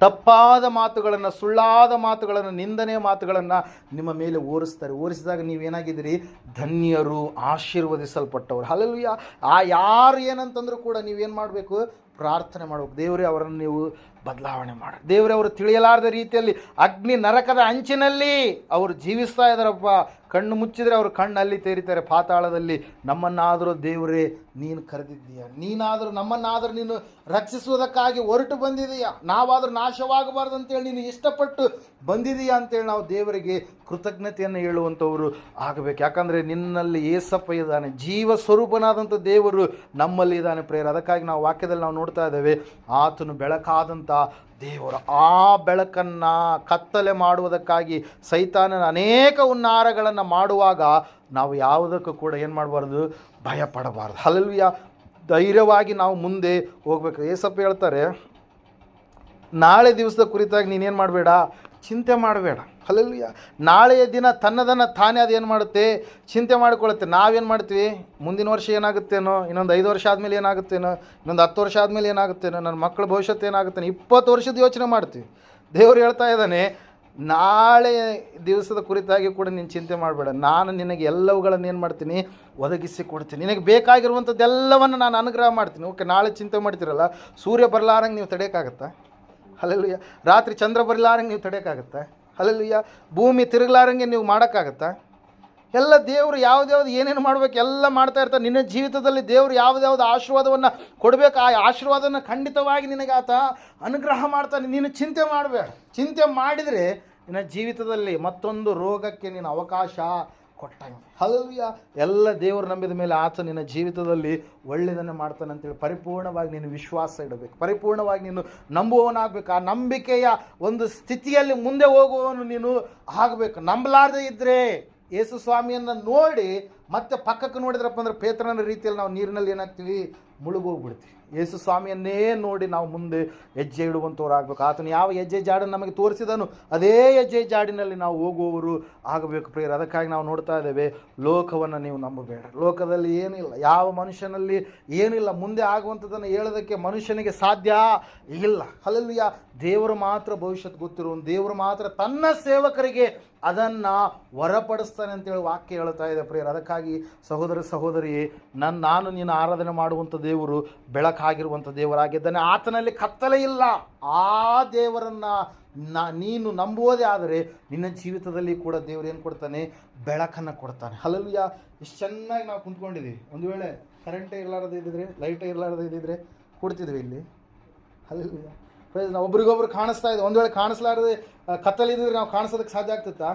ತಪ್ಪಾದ ಮಾತುಗಳನ್ನು, ಸುಳ್ಳಾದ ಮಾತುಗಳನ್ನು ನಿಂದನೆ ಮಾತುಗಳನ್ನು ನಿಮ್ಮ ಮೇಲೆ ಓರಿಸ್ತಾರೆ. ಓರಿಸಿದಾಗ ನೀವೇನಾಗಿದ್ದೀರಿ ಧನ್ಯರು ಆಶೀರ್ವದಿಸಲ್ಪಟ್ಟವರು. ಹಲಲುಯ್ಯ ಆ ಯಾರು ಏನಂತಂದ್ರೂ ಕೂಡ ನೀವೇನು ಮಾಡಬೇಕು? ಪ್ರಾರ್ಥನೆ ಮಾಡಬೇಕು. ದೇವರೇ, ಅವರನ್ನು ನೀವು ಬದಲಾವಣೆ ಮಾಡ. ದೇವರವರು ತಿಳಿಯಲಾರದ ರೀತಿಯಲ್ಲಿ ಅಗ್ನಿ ನರಕದ ಅಂಚಿನಲ್ಲಿ ಅವರು ಜೀವಿಸ್ತಾ ಇದ್ದಾರಪ್ಪ. ಕಣ್ಣು ಮುಚ್ಚಿದರೆ ಅವರು ಕಣ್ಣು ಅಲ್ಲಿ ತೇರಿತಾರೆ. ಪಾತಾಳದಲ್ಲಿ, ನಮ್ಮನ್ನಾದರೂ ದೇವರೇ, ನೀನು ಕರೆದಿದ್ದೀಯ? ನೀನಾದರೂ ನಮ್ಮನ್ನಾದರೂ ನೀನು ರಕ್ಷಿಸುವುದಕ್ಕಾಗಿ ಹೊರಟು ಬಂದಿದೀಯ ನಾವಾದರೂ ನಾಶವಾಗಬಾರ್ದು ಅಂತೇಳಿ ನೀನು ಇಷ್ಟಪಟ್ಟು ಬಂದಿದೀಯ ಅಂತೇಳಿ ನಾವು ದೇವರಿಗೆ ಕೃತಜ್ಞತೆಯನ್ನು ಹೇಳುವಂಥವರು ಆಗಬೇಕು. ಯಾಕಂದರೆ ನಿನ್ನಲ್ಲಿ ಏಸಪ್ಪ ಇದ್ದಾನೆ. ಜೀವ ಸ್ವರೂಪನಾದಂಥ ದೇವರು ನಮ್ಮಲ್ಲಿ ಇದ್ದಾನೆ ಪ್ರೇರ ಅದಕ್ಕಾಗಿ ನಾವು ವಾಕ್ಯದಲ್ಲಿ ನಾವು ನೋಡ್ತಾ ಇದ್ದೇವೆ, ಆತನು ಬೆಳಕಾದಂಥ ದೇವರು ಆ ಬೆಳಕನ್ನು ಕತ್ತಲೆ ಮಾಡುವುದಕ್ಕಾಗಿ ಸೈತಾನನ ಅನೇಕ ಉನ್ನಾರಗಳನ್ನು ಮಾಡುವಾಗ ನಾವು ಯಾವುದಕ್ಕೂ ಕೂಡ ಏನು ಮಾಡಬಾರ್ದು? ಭಯ ಪಡಬಾರ್ದು ಹಲಲ್ವಿಯ ಧೈರ್ಯವಾಗಿ ನಾವು ಮುಂದೆ ಹೋಗ್ಬೇಕು. ಏಸಪ್ಪ ಹೇಳ್ತಾರೆ, ನಾಳೆ ದಿವಸದ ಕುರಿತಾಗಿ ನೀನೇನು ಮಾಡಬೇಡ? ಚಿಂತೆ ಮಾಡಬೇಡ. ಹಲಲ್ವಿಯ ನಾಳೆಯ ದಿನ ತನ್ನದನ್ನು ತಾನೇ ಅದು ಏನು ಮಾಡುತ್ತೆ? ಚಿಂತೆ ಮಾಡಿಕೊಳ್ಳುತ್ತೆ. ನಾವೇನು ಮಾಡ್ತೀವಿ? ಮುಂದಿನ ವರ್ಷ ಏನಾಗುತ್ತೇನೋ? ಇನ್ನೊಂದು ಐದು ವರ್ಷ ಆದಮೇಲೆ ಏನಾಗುತ್ತೇನೋ? ಇನ್ನೊಂದು ಹತ್ತು ವರ್ಷ ಆದಮೇಲೆ ಏನಾಗುತ್ತೇನೋ? ನನ್ನ ಮಕ್ಕಳ ಭವಿಷ್ಯತ್ ಏನಾಗುತ್ತೇನೋ? ಇಪ್ಪತ್ತು ವರ್ಷದ ಯೋಚನೆ ಮಾಡ್ತೀವಿ. ದೇವರು ಹೇಳ್ತಾ ಇದ್ದಾನೆ, ನಾಳೆ ದಿವಸದ ಕುರಿತಾಗಿ ಕೂಡ ನೀನು ಚಿಂತೆ ಮಾಡಬೇಡ. ನಾನು ನಿನಗೆ ಎಲ್ಲವುಗಳನ್ನು ಏನು ಮಾಡ್ತೀನಿ? ಒದಗಿಸಿ ಕೊಡ್ತೀನಿ. ನಿನಗೆ ಬೇಕಾಗಿರುವಂಥದ್ದೆಲ್ಲವನ್ನು ನಾನು ಅನುಗ್ರಹ ಮಾಡ್ತೀನಿ. ಓಕೆ, ನಾಳೆ ಚಿಂತೆ ಮಾಡ್ತೀರಲ್ಲ? ಸೂರ್ಯ ಬರಲಾರಂಗೆ ನೀವು ತಡೆಯೋಕ್ಕಾಗತ್ತಾ? ಹಲಲುಯ್ಯ ರಾತ್ರಿ ಚಂದ್ರ ಬರಲಾರಂಗೆ ನೀವು ತಡೆಯೋಕ್ಕಾಗತ್ತಾ? ಹಲಲುಯ್ಯ ಭೂಮಿ ತಿರುಗಲಾರಂಗೆ ನೀವು ಮಾಡೋಕ್ಕಾಗತ್ತಾ? ಎಲ್ಲ ದೇವರು ಯಾವ್ದ್ಯಾವ್ದು ಏನೇನು ಮಾಡ್ಬೇಕು ಎಲ್ಲ ಮಾಡ್ತಾ ಇರ್ತಾರೆ. ನಿನ್ನ ಜೀವಿತದಲ್ಲಿ ದೇವರು ಯಾವ್ದ್ಯಾವ್ದು ಆಶೀರ್ವಾದವನ್ನು ಕೊಡಬೇಕು, ಆ ಆಶೀರ್ವಾದವನ್ನು ಖಂಡಿತವಾಗಿ ನಿನಗಾತ ಅನುಗ್ರಹ ಮಾಡ್ತಾನೆ. ನೀನು ಚಿಂತೆ ಮಾಡಬೇಡ. ಚಿಂತೆ ಮಾಡಿದರೆ ನಿನ್ನ ಜೀವಿತದಲ್ಲಿ ಮತ್ತೊಂದು ರೋಗಕ್ಕೆ ನೀನು ಅವಕಾಶ ಕೊಟ್ಟಂಗೆ. ಹಲವಿಯ ಎಲ್ಲ ದೇವರು ನಂಬಿದ ಮೇಲೆ ಆತ ನಿನ್ನ ಜೀವಿತದಲ್ಲಿ ಒಳ್ಳೆಯದನ್ನು ಮಾಡ್ತಾನೆ ಅಂತೇಳಿ ಪರಿಪೂರ್ಣವಾಗಿ ನೀನು ವಿಶ್ವಾಸ ಇಡಬೇಕು. ಪರಿಪೂರ್ಣವಾಗಿ ನೀನು ನಂಬುವವನಾಗಬೇಕು. ಆ ನಂಬಿಕೆಯ ಒಂದು ಸ್ಥಿತಿಯಲ್ಲಿ ಮುಂದೆ ಹೋಗುವವನು ನೀನು ಆಗಬೇಕು. ನಂಬಲಾರದೆ ಇದ್ದರೆ ಯೇಸು ಸ್ವಾಮಿಯನ್ನು ನೋಡಿ ಮತ್ತೆ ಪಕ್ಕಕ್ಕೆ ನೋಡಿದ್ರಪ್ಪ ಅಂದ್ರೆ ಪೇತ್ರನ ರೀತಿಯಲ್ಲಿ ನಾವು ನೀರಿನಲ್ಲಿ ಏನಾಗ್ತೀವಿ? ಮುಳುಗೋಗ್ಬಿಡ್ತೀವಿ. ಯೇಸು ಸ್ವಾಮಿಯನ್ನೇ ನೋಡಿ ನಾವು ಮುಂದೆ ಹೆಜ್ಜೆ ಇಡುವಂಥವ್ರು ಆಗಬೇಕು ಆತನು ಯಾವ ಹೆಜ್ಜೆ ಜಾಡನ್ನು ನಮಗೆ ತೋರಿಸಿದನು ಅದೇ ಹೆಜ್ಜೆ ಜಾಡಿನಲ್ಲಿ ನಾವು ಹೋಗುವವರು ಆಗಬೇಕು ಪ್ರಿಯರು. ಅದಕ್ಕಾಗಿ ನಾವು ನೋಡ್ತಾ ಇದ್ದೇವೆ, ಲೋಕವನ್ನು ನೀವು ನಂಬಬೇಡ. ಲೋಕದಲ್ಲಿ ಏನಿಲ್ಲ, ಯಾವ ಮನುಷ್ಯನಲ್ಲಿ ಏನಿಲ್ಲ, ಮುಂದೆ ಆಗುವಂಥದ್ದನ್ನು ಹೇಳೋದಕ್ಕೆ ಮನುಷ್ಯನಿಗೆ ಸಾಧ್ಯ ಇಲ್ಲ. ಅಲ್ಲಲ್ಲಿಯ ದೇವರು ಮಾತ್ರ ಭವಿಷ್ಯತ್ ಗೊತ್ತಿರುವ ದೇವರು ಮಾತ್ರ ತನ್ನ ಸೇವಕರಿಗೆ ಅದನ್ನು ಹೊರಪಡಿಸ್ತಾನೆ ಅಂತೇಳಿ ವಾಕ್ಯ ಹೇಳ್ತಾ ಇದೆ ಪ್ರಿಯರು. ಅದಕ್ಕಾಗಿ ಸಹೋದರ ಸಹೋದರಿ ನನ್ನ ನಾನು ನೀನು ಆರಾಧನೆ ಮಾಡುವಂಥ ದೇವರು ಬೆಳಕಾಗಿರುವಂಥ ದೇವರಾಗಿದ್ದಾನೆ. ಆತನಲ್ಲಿ ಕತ್ತಲೆ ಇಲ್ಲ. ಆ ದೇವರನ್ನು ನಾ ನೀನು ನಂಬುವುದೇ ಆದರೆ ನಿನ್ನ ಜೀವಿತದಲ್ಲಿ ಕೂಡ ದೇವರು ಏನು ಕೊಡ್ತಾನೆ? ಬೆಳಕನ್ನು ಕೊಡ್ತಾನೆ. ಹಲಲ್ಯ ಎಷ್ಟು ಚೆನ್ನಾಗಿ ನಾವು ಕುಂತ್ಕೊಂಡಿದ್ದೀವಿ. ಒಂದು ವೇಳೆ ಕರೆಂಟೇ ಇರಲಾರದು ಇದ್ದಿದ್ರೆ ಲೈಟೇ ಇರಲಾರದು ಇದ್ದಿದ್ರೆ ಕೊಡ್ತಿದ್ವಿ ಇಲ್ಲಿ. ಹಲಲ್ಯ ನಾವು ಒಬ್ರಿಗೊಬ್ರು ಕಾಣಿಸ್ತಾ ಇದೆ ಒಂದು ವೇಳೆ ಕಾಣಿಸ್ಲಾರದೆ ಕತ್ತಲಿದ್ರೆ ನಾವು ಕಾಣಿಸೋದಕ್ಕೆ ಸಾಧ್ಯ ಆಗ್ತಿತ್ತಾ?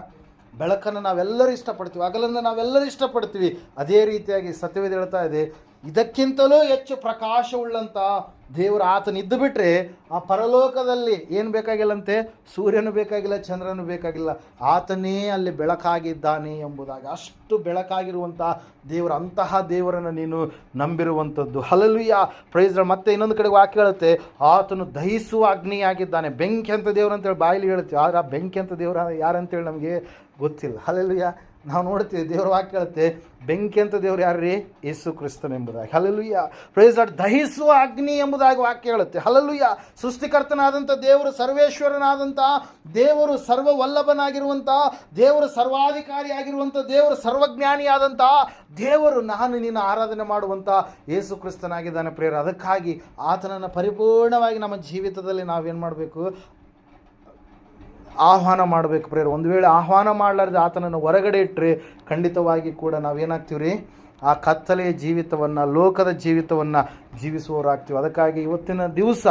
ಬೆಳಕನ್ನು ನಾವೆಲ್ಲರೂ ಇಷ್ಟಪಡ್ತೀವಿ. ಹಗಲನ್ನು ನಾವೆಲ್ಲರೂ ಇಷ್ಟಪಡ್ತೀವಿ. ಅದೇ ರೀತಿಯಾಗಿ ಸತ್ಯವೇದ ಹೇಳ್ತಾ ಇದೆ ಇದಕ್ಕಿಂತಲೂ ಹೆಚ್ಚು ಪ್ರಕಾಶವುಳ್ಳಂಥ ದೇವರು ಆತನ ಇದ್ದು ಬಿಟ್ಟರೆ ಆ ಪರಲೋಕದಲ್ಲಿ ಏನು ಬೇಕಾಗಿಲ್ಲಂತೆ? ಸೂರ್ಯನು ಬೇಕಾಗಿಲ್ಲ, ಚಂದ್ರನು ಬೇಕಾಗಿಲ್ಲ. ಆತನೇ ಅಲ್ಲಿ ಬೆಳಕಾಗಿದ್ದಾನೆ ಎಂಬುದಾಗಿ. ಅಷ್ಟು ಬೆಳಕಾಗಿರುವಂಥ ದೇವರು, ಅಂತಹ ದೇವರನ್ನು ನೀನು ನಂಬಿರುವಂಥದ್ದು. ಹಲಲುಯ್ಯ ಪ್ರೈಸ್ ಮತ್ತೆ ಇನ್ನೊಂದು ಕಡೆ ವಾಕ್ಯ ಹೇಳುತ್ತೆ. ಆತನು ದಹಿಸುವ ಅಗ್ನಿಯಾಗಿದ್ದಾನೆ. ಬೆಂಕಿ ಅಂತ ದೇವರು ಅಂತೇಳಿ ಬಾಯಲ್ಲಿ ಹೇಳುತ್ತೆ. ಆದರೆ ಆ ಬೆಂಕಿ ಅಂತ ದೇವರ ಯಾರಂತೇಳಿ ನಮಗೆ ಗೊತ್ತಿಲ್ಲ. ಹಲಲುಯ್ಯ ನಾವು ನೋಡ್ತೀವಿ, ದೇವ್ರ ವಾಕ್ಯ ಹೇಳುತ್ತೆ ಬೆಂಕಿ ಅಂತ ದೇವ್ರು ಯಾರು ರೀ ಯೇಸು ಕ್ರಿಸ್ತನ್ ಎಂಬುದಾಗಿ. ಹಲಲುಯ್ಯ ಪ್ರೈಸ್ ಲಾರ್ಡ್ ದಹಿಸುವ ಅಗ್ನಿ ಎಂಬುದಾಗಿ ವಾಕ್ಯ ಹೇಳುತ್ತೆ ಹಲಲುಯ್ಯ ಸೃಷ್ಟಿಕರ್ತನಾದಂಥ ದೇವರು, ಸರ್ವೇಶ್ವರನಾದಂಥ ದೇವರು, ಸರ್ವವಲ್ಲಭನಾಗಿರುವಂಥ ದೇವರು, ಸರ್ವಾಧಿಕಾರಿಯಾಗಿರುವಂಥ ದೇವರು, ಸರ್ವಜ್ಞಾನಿಯಾದಂಥ ದೇವರು, ನಾನು ನಿನ್ನ ಆರಾಧನೆ ಮಾಡುವಂಥ ಯೇಸು ಕ್ರಿಸ್ತನಾಗಿದ್ದಾನೆ ಪ್ರೇರ ಅದಕ್ಕಾಗಿ ಆತನನ್ನು ಪರಿಪೂರ್ಣವಾಗಿ ನಮ್ಮ ಜೀವಿತದಲ್ಲಿ ನಾವೇನು ಮಾಡಬೇಕು? ಆಹ್ವಾನ ಮಾಡಬೇಕು ಪ್ರೇರ ಒಂದು ವೇಳೆ ಆಹ್ವಾನ ಮಾಡಲಾರ್ದೆ ಆತನನ್ನು ಹೊರಗಡೆ ಇಟ್ಟರೆ ಖಂಡಿತವಾಗಿ ಕೂಡ ನಾವೇನಾಗ್ತೀವಿ ರೀ ಆ ಕತ್ತಲೆಯ ಜೀವಿತವನ್ನು, ಲೋಕದ ಜೀವಿತವನ್ನು ಜೀವಿಸುವವರಾಗ್ತೀವಿ. ಅದಕ್ಕಾಗಿ ಇವತ್ತಿನ ದಿವಸ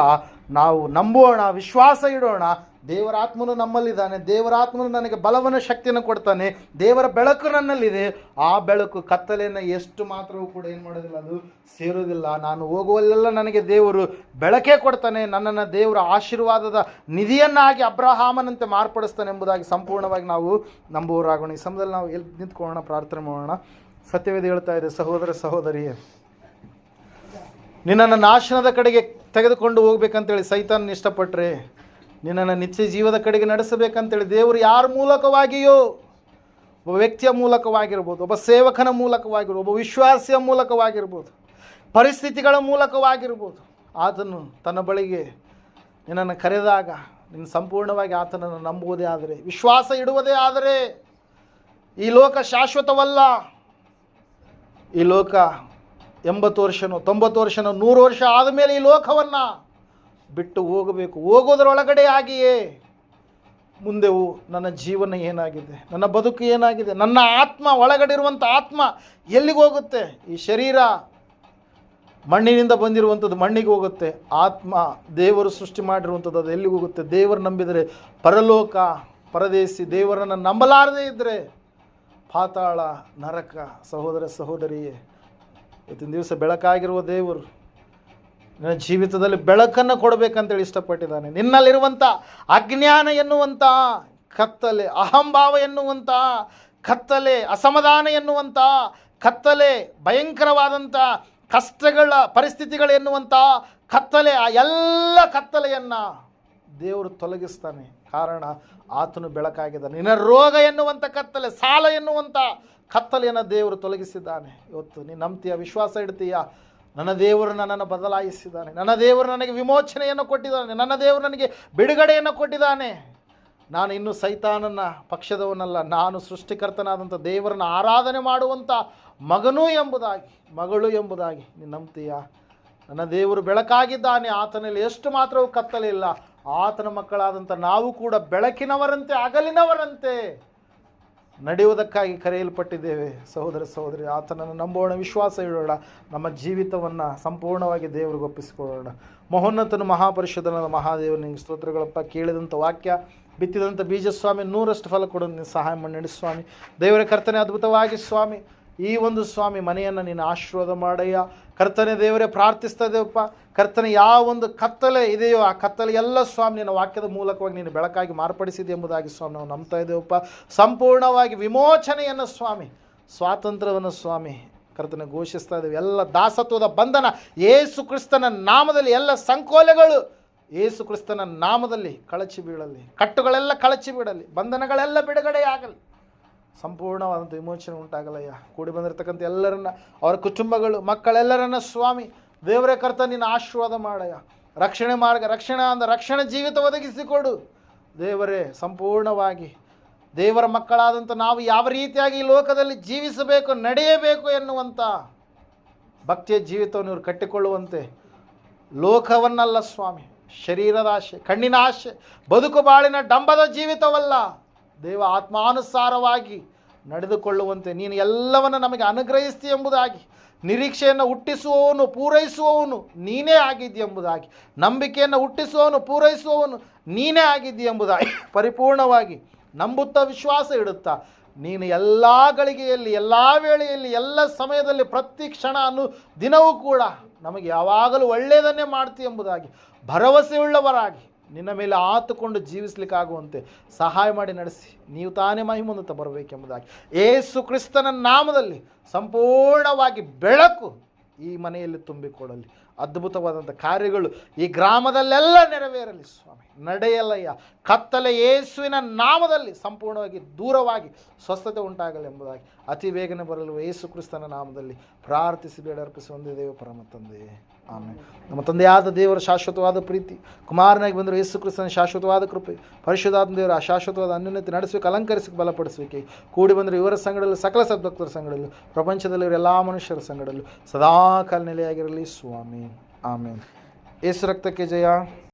ನಾವು ನಂಬೋಣ ವಿಶ್ವಾಸ ಇಡೋಣ. ದೇವರಾತ್ಮನು ನಮ್ಮಲ್ಲಿದ್ದಾನೆ, ದೇವರಾತ್ಮನು ನನಗೆ ಬಲವನ ಶಕ್ತಿಯನ್ನು ಕೊಡ್ತಾನೆ, ದೇವರ ಬೆಳಕು ನನ್ನಲ್ಲಿದೆ. ಆ ಬೆಳಕು ಕತ್ತಲೆಯನ್ನು ಎಷ್ಟು ಮಾತ್ರವೂ ಕೂಡ ಏನು ಮಾಡೋದಿಲ್ಲ, ಅದು ಸೇರೋದಿಲ್ಲ. ನಾನು ಹೋಗುವಲ್ಲೆಲ್ಲ ನನಗೆ ದೇವರು ಬೆಳಕೇ ಕೊಡ್ತಾನೆ, ನನ್ನನ್ನು ದೇವರ ಆಶೀರ್ವಾದದ ನಿಧಿಯನ್ನಾಗಿ ಅಬ್ರಹಾಮನಂತೆ ಮಾರ್ಪಡಿಸ್ತಾನೆ ಎಂಬುದಾಗಿ ಸಂಪೂರ್ಣವಾಗಿ ನಾವು ನಂಬುವರಾಗೋಣ ಈ ಸಮಯದಲ್ಲಿ ನಾವು ಎಲ್ಲಿ ನಿಂತ್ಕೊಳ್ಳೋಣ, ಪ್ರಾರ್ಥನೆ ಮಾಡೋಣ. ಸತ್ಯವೇದ ಹೇಳ್ತಾ ಇದೆ, ಸಹೋದರ, ಸಹೋದರಿಯೇ, ನಿನ್ನನ್ನು ನಾಶನದ ಕಡೆಗೆ ತೆಗೆದುಕೊಂಡು ಹೋಗ್ಬೇಕಂತೇಳಿ ಸೈತಾನ್ ಇಷ್ಟಪಟ್ಟರೆ ನಿನ್ನನ್ನು ನಿತ್ಯ ಜೀವದ ಕಡೆಗೆ ನಡೆಸಬೇಕಂತೇಳಿ ದೇವರು ಯಾರ ಮೂಲಕವಾಗಿಯೋ ಒಬ್ಬ ವ್ಯಕ್ತಿಯ ಮೂಲಕವಾಗಿರ್ಬೋದು, ಒಬ್ಬ ಸೇವಕನ ಮೂಲಕವಾಗಿರ್ಬೋದು, ಒಬ್ಬ ವಿಶ್ವಾಸಿಯ ಮೂಲಕವಾಗಿರ್ಬೋದು, ಪರಿಸ್ಥಿತಿಗಳ ಮೂಲಕವಾಗಿರ್ಬೋದು, ಆತನು ತನ್ನ ಬಳಿಗೆ ನಿನ್ನನ್ನು ಕರೆದಾಗ ನಿನ್ನ ಸಂಪೂರ್ಣವಾಗಿ ಆತನನ್ನು ನಂಬುವುದೇ ಆದರೆ, ವಿಶ್ವಾಸ ಇಡುವುದೇ ಆದರೆ, ಈ ಲೋಕ ಶಾಶ್ವತವಲ್ಲ. ಈ ಲೋಕ ಎಂಬತ್ತು ವರ್ಷನೋ ತೊಂಬತ್ತು ವರ್ಷನೋ ನೂರು ವರ್ಷ ಆದಮೇಲೆ ಈ ಲೋಕವನ್ನು ಬಿಟ್ಟು ಹೋಗಬೇಕು. ಹೋಗೋದರೊಳಗಡೆ ಆಗಿಯೇ ಮುಂದೆವು ನನ್ನ ಜೀವನ ಏನಾಗಿದೆ? ನನ್ನ ಬದುಕು ಏನಾಗಿದೆ? ನನ್ನ ಆತ್ಮ ಒಳಗಡೆ ಇರುವಂಥ ಆತ್ಮ ಎಲ್ಲಿಗೆ ಹೋಗುತ್ತೆ? ಈ ಶರೀರ ಮಣ್ಣಿನಿಂದ ಬಂದಿರುವಂಥದ್ದು ಮಣ್ಣಿಗೆ ಹೋಗುತ್ತೆ. ಆತ್ಮ, ದೇವರು ಸೃಷ್ಟಿ ಮಾಡಿರುವಂಥದ್ದು ಅದು ಎಲ್ಲಿಗೆ ಹೋಗುತ್ತೆ? ದೇವರು ನಂಬಿದರೆ ಪರಲೋಕ, ಪರದೇಶಿ ದೇವರನ್ನು ನಂಬಲಾರದೇ ಇದ್ದರೆ ಪಾತಾಳ ನರಕ ಸಹೋದರ ಸಹೋದರಿಯೇ, ಇವತ್ತಿನ ದಿವಸ ಬೆಳಕಾಗಿರುವ ದೇವರು ನಿನ್ನ ಜೀವಿತದಲ್ಲಿ ಬೆಳಕನ್ನು ಕೊಡಬೇಕಂತೇಳಿ ಇಷ್ಟಪಟ್ಟಿದ್ದಾನೆ. ನಿನ್ನಲ್ಲಿರುವಂಥ ಅಜ್ಞಾನ ಎನ್ನುವಂಥ, ಕತ್ತಲೆ ಅಹಂಭಾವ ಎನ್ನುವಂಥ, ಕತ್ತಲೆ ಅಸಮಾಧಾನ ಎನ್ನುವಂಥ, ಕತ್ತಲೆ ಭಯಂಕರವಾದಂಥ ಕಷ್ಟಗಳ ಪರಿಸ್ಥಿತಿಗಳು ಎನ್ನುವಂಥ ಕತ್ತಲೆ, ಆ ಎಲ್ಲ ಕತ್ತಲೆಯನ್ನು ದೇವರು ತೊಲಗಿಸ್ತಾನೆ. ಕಾರಣ ಆತನು ಬೆಳಕಾಗಿದ್ದಾನೆ. ನಿನ್ನ ರೋಗ ಎನ್ನುವಂಥ ಕತ್ತಲೆ, ಸಾಲ ಎನ್ನುವಂಥ ಕತ್ತಲೆಯನ್ನು ದೇವರು ತೊಲಗಿಸಿದ್ದಾನೆ. ಇವತ್ತು ನೀನು ನಂಬ್ತೀಯ, ವಿಶ್ವಾಸ ಇಡ್ತೀಯ ನನ್ನ ದೇವರು ನನ್ನನ್ನು ಬದಲಾಯಿಸಿದ್ದಾನೆ. ನನ್ನ ದೇವರು ನನಗೆ ವಿಮೋಚನೆಯನ್ನು ಕೊಟ್ಟಿದ್ದಾನೆ. ನನ್ನ ದೇವರು ನನಗೆ ಬಿಡುಗಡೆಯನ್ನು ಕೊಟ್ಟಿದ್ದಾನೆ. ನಾನು ಇನ್ನೂ ಸೈತಾನನ ಪಕ್ಷದವನಲ್ಲ. ನಾನು ಸೃಷ್ಟಿಕರ್ತನಾದಂಥ ದೇವರನ್ನು ಆರಾಧನೆ ಮಾಡುವಂಥ ಮಗನೂ ಎಂಬುದಾಗಿ, ಮಗಳು ಎಂಬುದಾಗಿ ನೀನು ನಂಬ್ತೀಯ? ನನ್ನ ದೇವರು ಬೆಳಕಾಗಿದ್ದಾನೆ. ಆತನಲ್ಲಿ ಎಷ್ಟು ಮಾತ್ರವೂ ಕತ್ತಲಿಲ್ಲ ಆತನ ಮಕ್ಕಳಾದಂಥ ನಾವು ಕೂಡ ಬೆಳಕಿನವರಂತೆ ಹಗಲಿನವರಂತೆ ನಡೆಯುವುದಕ್ಕಾಗಿ ಕರೆಯಲ್ಪಟ್ಟಿದ್ದೇವೆ. ಸಹೋದರ ಸಹೋದರಿ, ಆತನನ್ನು ನಂಬೋಣ ವಿಶ್ವಾಸ ಇಡೋಣ. ನಮ್ಮ ಜೀವಿತವನ್ನು ಸಂಪೂರ್ಣವಾಗಿ ದೇವರಿಗೆ ಒಪ್ಪಿಸಿಕೊಳ್ಳೋಣ. ಮಹೋನ್ನತನು ಮಹಾಪರಿಷದನಾದ ಮಹಾದೇವರು ನಿಮಗೆ ಸ್ತೋತ್ರಗಳಪ್ಪ. ಕೇಳಿದಂಥ ವಾಕ್ಯ, ಬಿತ್ತಿದಂಥ ಬೀಜಸ್ವಾಮಿ, ನೂರಷ್ಟು ಫಲ ಕೊಡೋದು ನೀನು ಸಹಾಯ ಮಾಡಿ. ಸ್ವಾಮಿ. ದೇವರ ಕರ್ತನೆ, ಅದ್ಭುತವಾಗಿ ಸ್ವಾಮಿ. ಈ ಒಂದು ಸ್ವಾಮಿ ಮನೆಯನ್ನು ನೀನು ಆಶೀರ್ವಾದ ಮಾಡಯ್ಯ. ಕರ್ತನೆ ದೇವರೇ ಪ್ರಾರ್ಥಿಸ್ತಾ ಇದ್ದೇವಪ್ಪ ಕರ್ತನೆ, ಯಾವ ಒಂದು ಕತ್ತಲೆ ಇದೆಯೋ ಆ ಕತ್ತಲೆ ಎಲ್ಲ ಸ್ವಾಮಿ ನಿನ್ನ ವಾಕ್ಯದ ಮೂಲಕವಾಗಿ ನೀನು ಬೆಳಕಾಗಿ ಮಾರ್ಪಡಿಸಿದೆ ಎಂಬುದಾಗಿ ಸ್ವಾಮಿ ನಾವು ನಂಬ್ತಾ ಇದ್ದೇವಪ್ಪ ಸಂಪೂರ್ಣವಾಗಿ ವಿಮೋಚನೆಯನ್ನು ಸ್ವಾಮಿ, ಸ್ವಾತಂತ್ರ್ಯವನ್ನು ಸ್ವಾಮಿ, ಕರ್ತನೆ ಘೋಷಿಸ್ತಾ ಇದ್ದೇವೆ. ಎಲ್ಲ ದಾಸತ್ವದ ಬಂಧನ ಏಸು ಕ್ರಿಸ್ತನ ನಾಮದಲ್ಲಿ ಎಲ್ಲ ಸಂಕೋಲೆಗಳು ಏಸು ಕ್ರಿಸ್ತನ ನಾಮದಲ್ಲಿ ಕಳಚಿ ಬೀಳಲಿ. ಕಟ್ಟುಗಳೆಲ್ಲ ಕಳಚಿ ಬೀಳಲಿ. ಬಂಧನಗಳೆಲ್ಲ ಬಿಡುಗಡೆಯಾಗಲಿ. ಸಂಪೂರ್ಣವಾದಂಥ ವಿಮೋಚನೆ ಉಂಟಾಗಲಯ್ಯ ಕೂಡಿ ಬಂದಿರತಕ್ಕಂಥ ಎಲ್ಲರನ್ನ, ಅವರ ಕುಟುಂಬಗಳು, ಮಕ್ಕಳೆಲ್ಲರನ್ನ ಸ್ವಾಮಿ, ದೇವರೇ ಕರ್ತ ನಿನ್ನ ಆಶೀರ್ವಾದ ಮಾಡಯ್ಯ. ರಕ್ಷಣೆ ಮಾರ್ಗ, ರಕ್ಷಣೆ ಅಂದ, ರಕ್ಷಣೆ ಜೀವಿತ ಒದಗಿಸಿಕೊಡು. ದೇವರೇ, ಸಂಪೂರ್ಣವಾಗಿ ದೇವರ ಮಕ್ಕಳಾದಂಥ ನಾವು ಯಾವ ರೀತಿಯಾಗಿ ಈ ಲೋಕದಲ್ಲಿ ಜೀವಿಸಬೇಕು, ನಡೆಯಬೇಕು ಎನ್ನುವಂಥ ಭಕ್ತಿಯ ಜೀವಿತವನ್ನು ಇವರು ಕಟ್ಟಿಕೊಳ್ಳುವಂತೆ ಲೋಕವನ್ನಲ್ಲ ಸ್ವಾಮಿ. ಶರೀರದ ಆಶೆ, ಕಣ್ಣಿನ ಆಶೆ, ಬದುಕು ಬಾಳಿನ ಡಂಬದ ಜೀವಿತವಲ್ಲ. ದೇವ ಆತ್ಮಾನುಸಾರವಾಗಿ ನಡೆದುಕೊಳ್ಳುವಂತೆ ನೀನು ಎಲ್ಲವನ್ನು ನಮಗೆ ಅನುಗ್ರಹಿಸ್ತಿ ಎಂಬುದಾಗಿ, ನಿರೀಕ್ಷೆಯನ್ನು ಹುಟ್ಟಿಸುವವನು ಪೂರೈಸುವವನು ನೀನೇ ಆಗಿದ್ದಿ ಎಂಬುದಾಗಿ, ನಂಬಿಕೆಯನ್ನು ಹುಟ್ಟಿಸುವವನು ಪೂರೈಸುವವನು ನೀನೇ ಆಗಿದ್ದಿ ಎಂಬುದಾಗಿ ಪರಿಪೂರ್ಣವಾಗಿ ನಂಬುತ್ತಾ ವಿಶ್ವಾಸ ಇಡುತ್ತಾ, ನೀನು ಎಲ್ಲ ಗಳಿಗೆಯಲ್ಲಿ, ಎಲ್ಲ ವೇಳೆಯಲ್ಲಿ, ಎಲ್ಲ ಸಮಯದಲ್ಲಿ ಪ್ರತಿ ಕ್ಷಣ ಅನ್ನು ದಿನವೂ ಕೂಡ ನಮಗೆ ಯಾವಾಗಲೂ ಒಳ್ಳೆಯದನ್ನೇ ಮಾಡ್ತಿ ಎಂಬುದಾಗಿ ಭರವಸೆಯುಳ್ಳವರಾಗಿ ನಿನ್ನ ಮೇಲೆ ಆತುಕೊಂಡು ಜೀವಿಸಲಿಕ್ಕಾಗುವಂತೆ ಸಹಾಯ ಮಾಡಿ ನಡೆಸಿ. ನೀವು ತಾನೇ ಮಹಿಮುಂದತ ಬರಬೇಕೆಂಬುದಾಗಿ. ಏಸು ಕ್ರಿಸ್ತನ ನಾಮದಲ್ಲಿ ಸಂಪೂರ್ಣವಾಗಿ ಬೆಳಕು ಈ ಮನೆಯಲ್ಲಿ ತುಂಬಿಕೊಡಲಿ ಅದ್ಭುತವಾದಂಥ ಕಾರ್ಯಗಳು ಈ ಗ್ರಾಮದಲ್ಲೆಲ್ಲ ನೆರವೇರಲಿ ಸ್ವಾಮಿ. ನಡೆಯಲಯ್ಯ. ಕತ್ತಲೆ ಯೇಸುವಿನ ನಾಮದಲ್ಲಿ ಸಂಪೂರ್ಣವಾಗಿ ದೂರವಾಗಿ ಸ್ವಸ್ಥತೆ ಉಂಟಾಗಲಿ ಎಂಬುದಾಗಿ. ಅತಿ ಬೇಗನೆ ಬರಲು ಯೇಸು ಕ್ರಿಸ್ತನ ನಾಮದಲ್ಲಿ ಪ್ರಾರ್ಥಿಸಿ ಬೇಡ ಅರ್ಪಿಸಿ ಹೊಂದಿದ್ದೇವೆ ಪರಮ ತಂದೆ. ಆಮೇಲೆ ನಮ್ಮ ತಂದೆಯಾದ ದೇವರ ಶಾಶ್ವತವಾದ ಪ್ರೀತಿ, ಕುಮಾರನಾಗಿ ಬಂದರು ಯೇಸು ಕ್ರಿಸ್ತನ ಶಾಶ್ವತವಾದ ಕೃಪೆ, ಪರಿಶುದ್ಧಾತ್ಮ ದೇವರ ಶಾಶ್ವತವಾದ ಅನ್ಯೋನ್ಯತೆ ನಡೆಸಬೇಕು, ಅಲಂಕರಿಸಿ, ಬಲಪಡಿಸಬೇಕು. ಕೂಡಿ ಬಂದರೆ ಇವರ ಸಂಗಡಲ್ಲೂ ಸಕಲ ಸದ್ಭಕ್ತರ ಸಂಗಡಲ್ಲೂ ಪ್ರಪಂಚದಲ್ಲಿರುವ ಎಲ್ಲ ಮನುಷ್ಯರ ಸಂಗಡಲ್ಲೂ ಸದಾಕಾಲ ನೆಲೆಯಾಗಿರಲಿ, ಸ್ವಾಮಿ. ಆಮೇಲೆ ಯೇಸು ರಕ್ತಕ್ಕೆ ಜಯ.